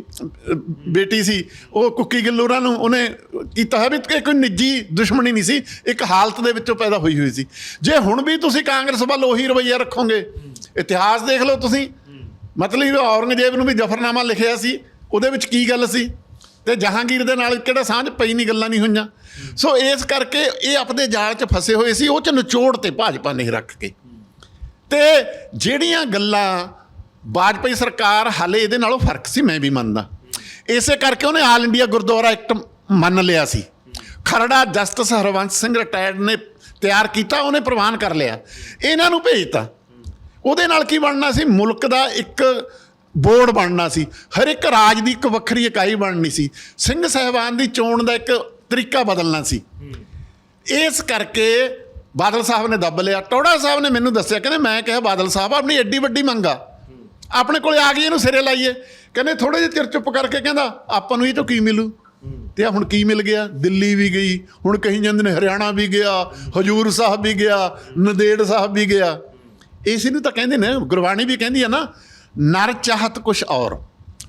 B: ਬੇਟੀ ਸੀ, ਉਹ ਕੁੱਕੀ ਗਿੱਲੋਰਾਂ ਨੂੰ ਉਹਨੇ ਕੀਤਾ ਹੈ ਵੀ ਇਹ ਕੋਈ ਨਿੱਜੀ ਦੁਸ਼ਮਣੀ ਨਹੀਂ ਸੀ, ਇੱਕ ਹਾਲਤ ਦੇ ਵਿੱਚੋਂ ਪੈਦਾ ਹੋਈ ਹੋਈ ਸੀ। ਜੇ ਹੁਣ ਵੀ ਤੁਸੀਂ ਕਾਂਗਰਸ ਵੱਲ ਉਹੀ ਰਵੱਈਆ ਰੱਖੋਗੇ, ਇਤਿਹਾਸ ਦੇਖ ਲਓ ਤੁਸੀਂ। ਮਤਲਬ ਔਰੰਗਜ਼ੇਬ ਨੂੰ ਵੀ ਜਫਰਨਾਮਾ ਲਿਖਿਆ ਸੀ, ਉਹਦੇ ਵਿੱਚ ਕੀ ਗੱਲ ਸੀ? ਤੇ ਜਹਾਂਗੀਰ ਦੇ ਨਾਲ ਕਿਹੜਾ ਸਾਂਝ ਪਈ ਨਹੀਂ ਗੱਲਾਂ ਨਹੀਂ ਹੋਈਆਂ। ਸੋ ਇਸ ਕਰਕੇ ਇਹ ਆਪਣੇ ਜਾਲ 'ਚ ਫਸੇ ਹੋਏ ਸੀ, ਉਹ 'ਚ ਨਿਚੋੜ ਤੇ ਭਾਜਪਾ ਨਹੀਂ ਰੱਖ ਕੇ। ਤੇ ਜਿਹੜੀਆਂ ਗੱਲਾਂ ਵਾਜਪਾਈ ਸਰਕਾਰ ਹਾਲੇ ਇਹਦੇ ਨਾਲੋਂ ਫ਼ਰਕ ਸੀ, ਮੈਂ ਵੀ ਮੰਨਦਾ। ਇਸੇ ਕਰਕੇ ਉਹਨੇ ਆਲ ਇੰਡੀਆ ਗੁਰਦੁਆਰਾ ਐਕਟ ਮੰਨ ਲਿਆ ਸੀ। ਖਰੜਾ ਜਸਟਿਸ ਹਰਵੰਸ ਸਿੰਘ ਰਿਟਾਇਰਡ ਨੇ ਤਿਆਰ ਕੀਤਾ, ਉਹਨੇ ਪ੍ਰਵਾਨ ਕਰ ਲਿਆ। ਇਹਨਾਂ ਨੂੰ ਭੇਜਤਾ। ਉਹਦੇ ਨਾਲ ਕੀ ਬਣਨਾ ਸੀ? ਮੁਲਕ ਦਾ ਇੱਕ ਬੋਰਡ ਬਣਨਾ ਸੀ। ਹਰ ਇੱਕ ਰਾਜ ਦੀ ਇੱਕ ਵੱਖਰੀ ਇਕਾਈ ਬਣਨੀ ਸੀ। ਸਿੰਘ ਸਹਿਬਾਨ ਦੀ ਚੋਣ ਦਾ ਇੱਕ ਤਰੀਕਾ ਬਦਲਣਾ ਸੀ। ਇਸ ਕਰਕੇ ਬਾਦਲ ਸਾਹਿਬ ਨੇ ਦੱਬ ਲਿਆ। ਟੋੜਾ ਸਾਹਿਬ ਨੇ ਮੈਨੂੰ ਦੱਸਿਆ, ਕਹਿੰਦੇ ਮੈਂ ਕਿਹਾ ਬਾਦਲ ਸਾਹਿਬ, ਆਪਣੀ ਐਡੀ ਵੱਡੀ ਮੰਗਾ ਆਪਣੇ ਕੋਲੇ ਆ ਗਈ, ਇਹਨੂੰ ਸਿਰੇ ਲਾਈਏ। ਕਹਿੰਦੇ ਥੋੜੇ ਜਿਹੇ ਚਿਰ ਚੁੱਪ ਕਰਕੇ ਕਹਿੰਦਾ, ਆਪਾਂ ਨੂੰ ਇਹ ਤੋਂ ਕੀ ਮਿਲੂ? ਤੇ ਹੁਣ ਕੀ ਮਿਲ ਗਿਆ? ਦਿੱਲੀ ਵੀ ਗਈ, ਹੁਣ ਕਹੀ ਜਾਂਦੇ ਨੇ ਹਰਿਆਣਾ ਵੀ ਗਿਆ, ਹਜੂਰ ਸਾਹਿਬ ਵੀ ਗਿਆ, ਨੰਦੇੜ ਸਾਹਿਬ ਵੀ ਗਿਆ। ਇਸ ਨੂੰ ਤਾਂ ਕਹਿੰਦੇ ਨੇ, ਗੁਰਬਾਣੀ ਵੀ ਕਹਿੰਦੀ ਆ ਨਾ, ਨਰ ਚਾਹਤ ਕੁਛ ਔਰ।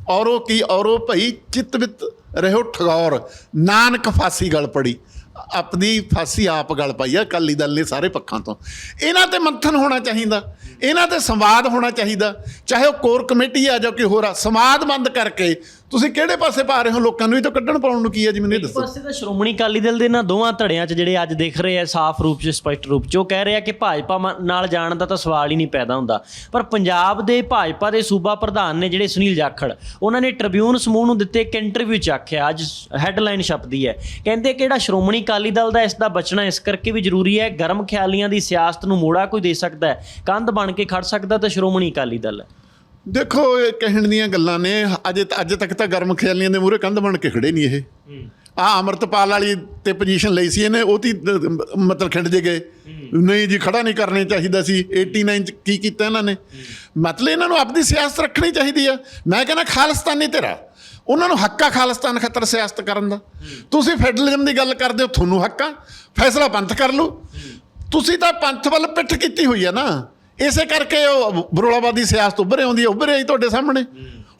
B: ਔਰੋ ਕੀ ਔਰੋ ਭਈ, ਚਿੱਤ ਵਿਤ ਰਹਿਓ ਠਗੌਰ। ਨਾਨਕ ਫਾਸੀ ਗਲ ਪੜੀ। ਆਪਣੀ ਫਾਸੀ ਆਪ ਗੱਲ ਪਾਈ ਆ, ਅਕਾਲੀ ਦਲ ਨੇ ਸਾਰੇ ਪੱਖਾਂ ਤੋਂ। ਇਹਨਾਂ ਤੇ ਮੰਥਨ ਹੋਣਾ ਚਾਹੀਦਾ, ਇਹਨਾਂ ਤੇ ਸੰਵਾਦ ਹੋਣਾ ਚਾਹੀਦਾ। ਚਾਹੇ ਉਹ ਕੋਰ ਕਮੇਟੀ ਆ ਜਾਂ ਕੋਈ ਹੋਰ ਆ, ਸੰਵਾਦ ਬੰਦ ਕਰਕੇ ਤੁਸੀਂ ਕਿਹੜੇ ਪਾਸੇ ਪਾ ਰਹੇ ਹੋ? ਲੋਕਾਂ ਨੂੰ ਇਹ ਤੋਂ ਕੱਢਣ ਪਾਉਣ ਨੂੰ ਕੀ ਹੈ ਜੀ ਮੈਨੂੰ ਇਹ ਦੱਸੋ।
A: ਪਾਸੇ ਤਾਂ ਸ਼੍ਰੋਮਣੀ ਅਕਾਲੀ ਦਲ ਦੇ ਨਾ ਦੋਵਾਂ ਧੜਿਆਂ 'ਚ ਜਿਹੜੇ ਅੱਜ ਦਿਖ ਰਹੇ ਆ ਸਾਫ਼ ਰੂਪ 'ਚ ਸਪਸ਼ਟ ਰੂਪ 'ਚ ਉਹ ਕਹਿ ਰਹੇ ਆ ਕਿ ਭਾਜਪਾ ਨਾਲ ਜਾਣ ਦਾ ਤਾਂ ਸਵਾਲ ਹੀ ਨਹੀਂ ਪੈਦਾ ਹੁੰਦਾ। ਪਰ ਪੰਜਾਬ ਦੇ ਭਾਜਪਾ ਦੇ ਸੂਬਾ ਪ੍ਰਧਾਨ ਨੇ ਜਿਹੜੇ ਸੁਨੀਲ ਜਾਖੜ ਉਹਨਾਂ ਨੇ ਟ੍ਰਿਬਿਊਨ ਸਮੂਹ ਨੂੰ ਦਿੱਤੇ ਇੱਕ ਇੰਟਰਵਿਊ 'ਚ ਆਖਿਆ ਅੱਜ ਹੈਡਲਾਈਨ ਛਪਦੀ ਹੈ। ਕਹਿੰਦੇ ਕਿ ਜਿਹੜਾ ਸ਼੍ਰੋਮਣੀ ਅਕਾਲੀ ਦਲ ਦਾ ਇਸ ਦਾ ਬਚਣਾ ਇਸ ਕਰਕੇ ਵੀ ਜ਼ਰੂਰੀ ਹੈ ਗਰਮ ਖਿਆਲੀਆਂ ਦੀ ਸਿਆਸਤ ਨੂੰ ਮੋੜਾ ਕੋਈ ਦੇ ਸਕਦਾ ਹੈ ਕੰਧ ਬਣ ਕੇ ਖੜ ਸਕਦਾ ਤਾਂ ਸ਼੍ਰੋਮਣੀ ਅਕਾਲੀ ਦਲ ਹੈ।
B: ਦੇਖੋ ਇਹ ਕਹਿਣ ਦੀਆਂ ਗੱਲਾਂ ਨੇ। ਅਜੇ ਅੱਜ ਤੱਕ ਤਾਂ ਗਰਮ ਖਿਆਲੀਆਂ ਦੇ ਮੂਹਰੇ ਕੰਧ ਬਣ ਕੇ ਖੜੇ ਨਹੀਂ ਇਹ। ਆ ਅਮਰਤਪਾਲ ਵਾਲੀ ਤੇ ਪੋਜੀਸ਼ਨ ਲਈ ਸੀ ਇਹਨੇ ਉਹ ਤੀ ਮਤਲਬ ਖਿੰਡ ਜੇ ਗਏ। ਨਹੀਂ ਜੀ ਖੜਾ ਨਹੀਂ ਕਰਨੇ ਚਾਹੀਦਾ ਸੀ। 89 ਚ ਕੀ ਕੀਤਾ ਇਹਨਾਂ ਨੇ? ਮਤਲਬ ਇਹਨਾਂ ਨੂੰ ਆਪਣੀ ਸਿਆਸਤ ਰੱਖਣੀ ਚਾਹੀਦੀ ਆ। ਮੈਂ ਕਹਿੰਦਾ ਖਾਲਿਸਤਾਨੀ ਤੇਰਾ ਉਹਨਾਂ ਨੂੰ ਹੱਕਾ ਖਾਲਿਸਤਾਨ ਖਤਰ ਸਿਆਸਤ ਕਰਨ ਦਾ। ਤੁਸੀਂ ਫੈਡਰਲਿਜ਼ਮ ਦੀ ਗੱਲ ਕਰਦੇ ਹੋ ਤੁਹਾਨੂੰ ਹੱਕਾ ਫੈਸਲਾ ਪੰਥ ਕਰ ਲਓ ਤੁਸੀਂ ਤਾਂ ਪੰਥ ਵੱਲ ਪਿੱਠ ਕੀਤੀ ਹੋਈ ਆ ਨਾ। ਇਸੇ ਕਰਕੇ ਉਹ ਬਰੋਲਾਬਾਦੀ ਸਿਆਸਤ ਉੱਭਰੇ ਆਉਂਦੀ ਹੈ, ਉੱਭਰੇ ਆਈ ਤੁਹਾਡੇ ਸਾਹਮਣੇ।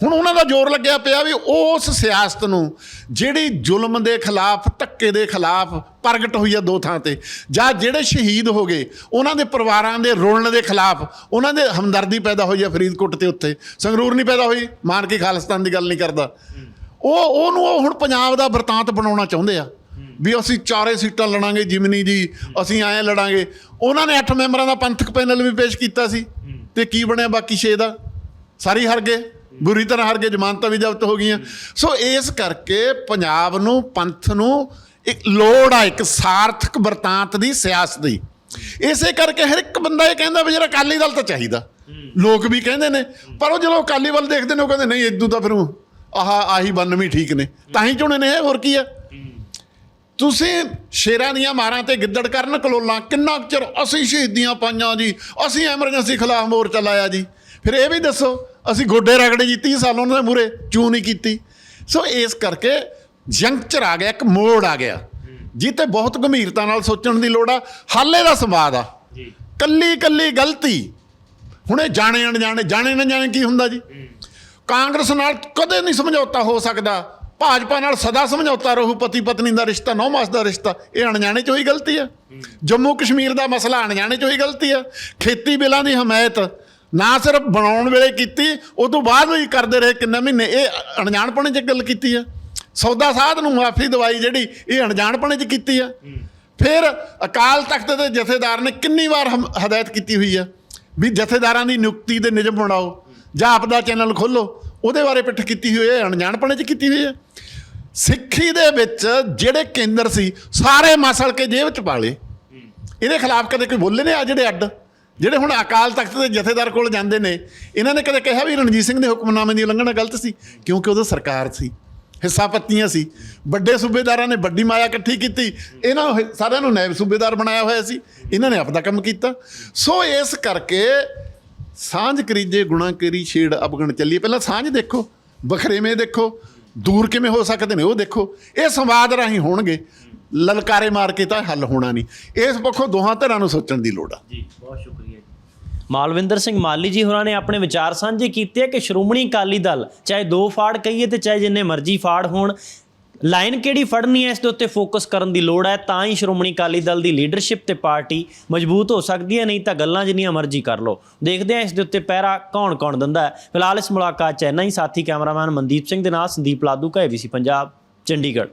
B: ਹੁਣ ਉਹਨਾਂ ਦਾ ਜ਼ੋਰ ਲੱਗਿਆ ਪਿਆ ਵੀ ਉਸ ਸਿਆਸਤ ਨੂੰ ਜਿਹੜੀ ਜ਼ੁਲਮ ਦੇ ਖਿਲਾਫ, ਧੱਕੇ ਦੇ ਖਿਲਾਫ ਪ੍ਰਗਟ ਹੋਈ ਆ ਦੋ ਥਾਂ ਤੇ, ਜਾਂ ਜਿਹੜੇ ਸ਼ਹੀਦ ਹੋ ਗਏ, ਉਹਨਾਂ ਦੇ ਪਰਿਵਾਰਾਂ ਦੇ ਰੋਲਣ ਦੇ ਖਿਲਾਫ ਉਹਨਾਂ ਦੇ ਹਮਦਰਦੀ ਪੈਦਾ ਹੋਈ ਹੈ ਫਰੀਦਕੋਟ ਤੇ ਉੱਥੇ ਸੰਗਰੂਰ ਨਹੀਂ ਪੈਦਾ ਹੋਈ ਮਾਨ ਕੇ ਖਾਲਿਸਤਾਨ ਦੀ ਗੱਲ ਨਹੀਂ ਕਰਦਾ। ਉਹ, ਉਹਨੂੰ ਉਹ ਹੁਣ ਪੰਜਾਬ ਦਾ ਵਰਤਾਂਤ ਬਣਾਉਣਾ ਚਾਹੁੰਦੇ ਆ। ਵੀ ਅਸੀਂ ਚਾਰੇ ਸੀਟਾਂ ਲੜਾਂਗੇ ਜਿਮਨੀ ਜੀ ਅਸੀਂ ਐਂ ਲੜਾਂਗੇ। ਉਹਨਾਂ ਨੇ 8 ਮੈਂਬਰਾਂ ਦਾ ਪੰਥਕ ਪੈਨਲ ਵੀ ਪੇਸ਼ ਕੀਤਾ ਸੀ। ਤੇ ਕੀ ਬਣਿਆ ਬਾਕੀ 6 ਦਾ? ਸਾਰੀ ਹਰ ਗਏ। ਬੁਰੀ ਤਰ੍ਹਾਂ ਹਰ ਗਏ ਜ਼ਮਾਨਤਾਂ ਵੀ ਜ਼ਬਤ ਹੋ ਗਈਆਂ। ਸੋ ਇਸ ਕਰਕੇ ਪੰਜਾਬ ਨੂੰ ਪੰਥ ਨੂੰ ਇੱਕ ਲੋੜ ਆ ਇੱਕ ਸਾਰਥਕ ਵਰਤਾਂਤ ਦੀ ਸਿਆਸਤ ਦੀ। ਇਸੇ ਕਰਕੇ ਹਰ ਇੱਕ ਬੰਦਾ ਇਹ ਕਹਿੰਦਾ ਵੀ ਜਿਹੜਾ ਅਕਾਲੀ ਦਲ ਤਾਂ ਚਾਹੀਦਾ। ਲੋਕ ਵੀ ਕਹਿੰਦੇ ਨੇ ਪਰ ਉਹ ਜਦੋਂ ਅਕਾਲੀ ਵੱਲ ਦੇਖਦੇ ਨੇ ਉਹ ਕਹਿੰਦੇ ਨਹੀਂ ਇਦੋਂ ਤਾਂ ਫਿਰ ਉਹ ਆਹ ਆਹੀ 92 ਠੀਕ ਨੇ। ਤਾਂ ਹੀ ਚੁਣੇ ਨੇ ਇਹ, ਹੋਰ ਕੀ ਆ? ਤੁਸੀਂ ਸ਼ੇਰਾਂ ਦੀਆਂ ਮਾਰਾਂ ਤੇ ਗਿੱਦੜ ਕਰਨ ਕਲੋਲਾਂ ਕਿੰਨਾ ਚਿਰ ਅਸੀਂ ਸ਼ਹੀਦੀਆਂ ਪਾਈਆਂ ਜੀ? ਅਸੀਂ ਐਮਰਜੈਂਸੀ ਖਿਲਾਫ ਮੋਰਚਾ ਲਾਇਆ ਜੀ। ਫਿਰ ਇਹ ਵੀ ਦੱਸੋ ਅਸੀਂ ਗੋਡੇ ਰਗੜੇ ਜੀ 30 ਸਾਲ ਉਹਨਾਂ ਦੇ ਮੂਰੇ ਚੂ ਨਹੀਂ ਕੀਤੀ? ਸੋ ਇਸ ਕਰਕੇ ਜੰਕਚਰ ਆ ਗਿਆ ਇੱਕ ਮੋੜ ਆ ਗਿਆ। ਜਿੱਤੇ ਬਹੁਤ ਗੰਭੀਰਤਾ ਨਾਲ ਸੋਚਣ ਦੀ ਲੋੜ ਆ ਹਾਲੇ ਦਾ ਸੰਵਾਦ ਆ।
A: ਜੀ।
B: ਕੱਲੀ ਕੱਲੀ ਗਲਤੀ। ਹੁਣ ਜਾਣੇ ਅਣਜਾਣੇ ਜਾਣੇ ਨਾ ਜਾਣੇ ਕੀ ਹੁੰਦਾ ਜੀ? ਕਾਂਗਰਸ ਨਾਲ ਕਦੇ ਨਹੀਂ ਸਮਝੌਤਾ ਹੋ ਸਕਦਾ। ਭਾਜਪਾ ਨਾਲ ਸਦਾ ਸਮਝੌਤਾ ਰਹੂ ਪਤੀ ਪਤਨੀ ਦਾ ਰਿਸ਼ਤਾ, ਨੌ ਮਾਸ ਦਾ ਰਿਸ਼ਤਾ, ਇਹ ਅਣਜਾਣੇ ਚ ਹੋਈ ਗਲਤੀ ਆ ਜੰਮੂ ਕਸ਼ਮੀਰ ਦਾ ਮਸਲਾ ਅਣਜਾਣੇ ਚ ਹੋਈ ਗਲਤੀ ਆ ਖੇਤੀ ਬਿੱਲਾਂ ਦੀ ਹਮਾਇਤ ਨਾ ਸਿਰਫ ਬਣਾਉਣ ਵੇਲੇ ਕੀਤੀ ਉਸ ਤੋਂ ਬਾਅਦ ਵੀ ਕਰਦੇ ਰਹੇ ਕਿੰਨੇ ਮਹੀਨੇ, ਇਹ ਅਣਜਾਣਪਣੇ ਚ ਗੱਲ ਕੀਤੀ ਆ ਸੌਦਾ ਸਾਧ ਨੂੰ ਮਾਫੀ ਦਵਾਈ ਜਿਹੜੀ, ਇਹ ਅਣਜਾਣਪਣੇ ਚ ਕੀਤੀ ਆ ਫਿਰ ਅਕਾਲ ਤਖਤ ਦੇ ਜਥੇਦਾਰ ਨੇ ਕਿੰਨੀ ਵਾਰ ਹਮ- ਹਦਾਇਤ ਕੀਤੀ ਹੋਈ ਆ ਵੀ ਜਥੇਦਾਰਾਂ ਦੀ ਨਿਯੁਕਤੀ ਦੇ ਨਿਯਮ ਬਣਾਓ, ਜਾਂ ਆਪਦਾ ਚੈਨਲ ਖੋਲੋ, ਉਹਦੇ ਬਾਰੇ ਪਿੱਠ ਕੀਤੀ ਹੋਈ ਹੈ ਅਣਜਾਣਪਣੇ ਚ ਕੀਤੀ ਹੋਈ ਹੈ। ਸਿੱਖੀ ਦੇ ਵਿੱਚ ਜਿਹੜੇ ਕੇਂਦਰ ਸੀ, ਸਾਰੇ ਮਸਲ ਕੇ ਜੇਬ ਚ ਪਾ ਲਏ। ਇਹਦੇ ਖਿਲਾਫ ਕਦੇ ਕੋਈ ਬੋਲੇ ਨੇ ਆ ਜਿਹੜੇ ਅੱਡ? ਜਿਹੜੇ ਹੁਣ ਅਕਾਲ ਤਖਤ ਦੇ ਜਥੇਦਾਰ ਕੋਲ ਜਾਂਦੇ ਨੇ, ਇਹਨਾਂ ਨੇ ਕਦੇ ਕਿਹਾ ਵੀ ਰਣਜੀਤ ਸਿੰਘ ਦੇ ਹੁਕਮਨਾਮੇ ਦੀ ਉਲੰਘਣਾ ਗਲਤ ਸੀ? ਕਿਉਂਕਿ ਉਹਦਾ ਸਰਕਾਰ ਸੀ, ਹਿੱਸਾ ਪੱਤੀਆਂ ਸੀ। ਵੱਡੇ ਸੂਬੇਦਾਰਾਂ ਨੇ ਵੱਡੀ ਮਾਇਆ ਇਕੱਠੀ ਕੀਤੀ। ਇਹਨਾਂ ਸਾਰਿਆਂ ਨੂੰ ਨਾਇਬ ਸੂਬੇਦਾਰ ਬਣਾਇਆ ਹੋਇਆ ਸੀ। ਇਹਨਾਂ ਨੇ ਆਪਦਾ ਕੰਮ ਕੀਤਾ। ਸੋ ਇਸ ਕਰਕੇ ਸਾਂਝ ਕਰੀਜੇ ਗੁਣਾ ਕਰੀ ਛੇੜ ਅਬਗਣ ਚੱਲੀਏ ਪਹਿਲਾਂ ਸਾਂਝ ਦੇਖੋ ਬਖਰੇਵੇਂ ਦੇਖੋ। ਦੂਰ ਕਿਵੇਂ ਹੋ ਸਕਦੇ ਨੇ? ਉਹ ਦੇਖੋ, ਇਹ ਸੰਵਾਦ ਰਾਹੀਂ ਹੋਣਗੇ। ਲਲਕਾਰੇ ਮਾਰ ਕੇ ਤਾਂ ਹੱਲ ਹੋਣਾ ਨਹੀਂ। ਇਸ ਪੱਖੋਂ ਦੋਹਾਂ ਧਿਰਾਂ ਨੂੰ ਸੋਚਣ ਦੀ ਲੋੜ ਆ।
A: ਜੀ, ਬਹੁਤ ਸ਼ੁਕਰੀਆ ਜੀ। ਮਾਲਵਿੰਦਰ ਸਿੰਘ ਮਾਲੀ ਜੀ ਹੋਰਾਂ ਨੇ ਆਪਣੇ ਵਿਚਾਰ ਸਾਂਝੇ ਕੀਤੇ ਕਿ ਸ਼੍ਰੋਮਣੀ ਅਕਾਲੀ ਦਲ, ਚਾਹੇ ਦੋ ਫਾੜ ਕਹੀਏ ਤੇ ਚਾਹੇ ਜਿੰਨੇ ਮਰਜ਼ੀ ਫਾੜ ਹੋਣ ਲਾਈਨ ਕਿਹੜੀ ਫੜਨੀ ਹੈ? ਇਸ ਦੇ ਉੱਤੇ ਫੋਕਸ ਕਰਨ ਦੀ ਲੋੜ ਹੈ। ਤਾਂ ਹੀ ਸ਼੍ਰੋਮਣੀ ਅਕਾਲੀ ਦਲ ਦੀ ਲੀਡਰਸ਼ਿਪ ਤੇ ਪਾਰਟੀ ਮਜ਼ਬੂਤ ਹੋ ਸਕਦੀ ਹੈ, ਨਹੀਂ ਤਾਂ ਗੱਲਾਂ ਜਿੰਨੀਆਂ ਮਰਜ਼ੀ ਕਰ ਲਓ। ਦੇਖਦੇ ਹਾਂ ਇਸ ਦੇ ਉੱਤੇ ਪਹਿਰਾ ਕੌਣ ਕੌਣ ਦਿੰਦਾ ਹੈ। ਫਿਲਹਾਲ ਇਸ ਮੁਲਾਕਾਤ ਚ ਇੰਨਾ ਹੀ। ਸਾਥੀ ਕੈਮਰਾਮੈਨ ਮਨਦੀਪ ਸਿੰਘ ਦੇ ਨਾਲ ਸੰਦੀਪ ਲਾਦੂ ਕਾ ਏਬੀਸੀ ਪੰਜਾਬ, ਚੰਡੀਗੜ੍ਹ।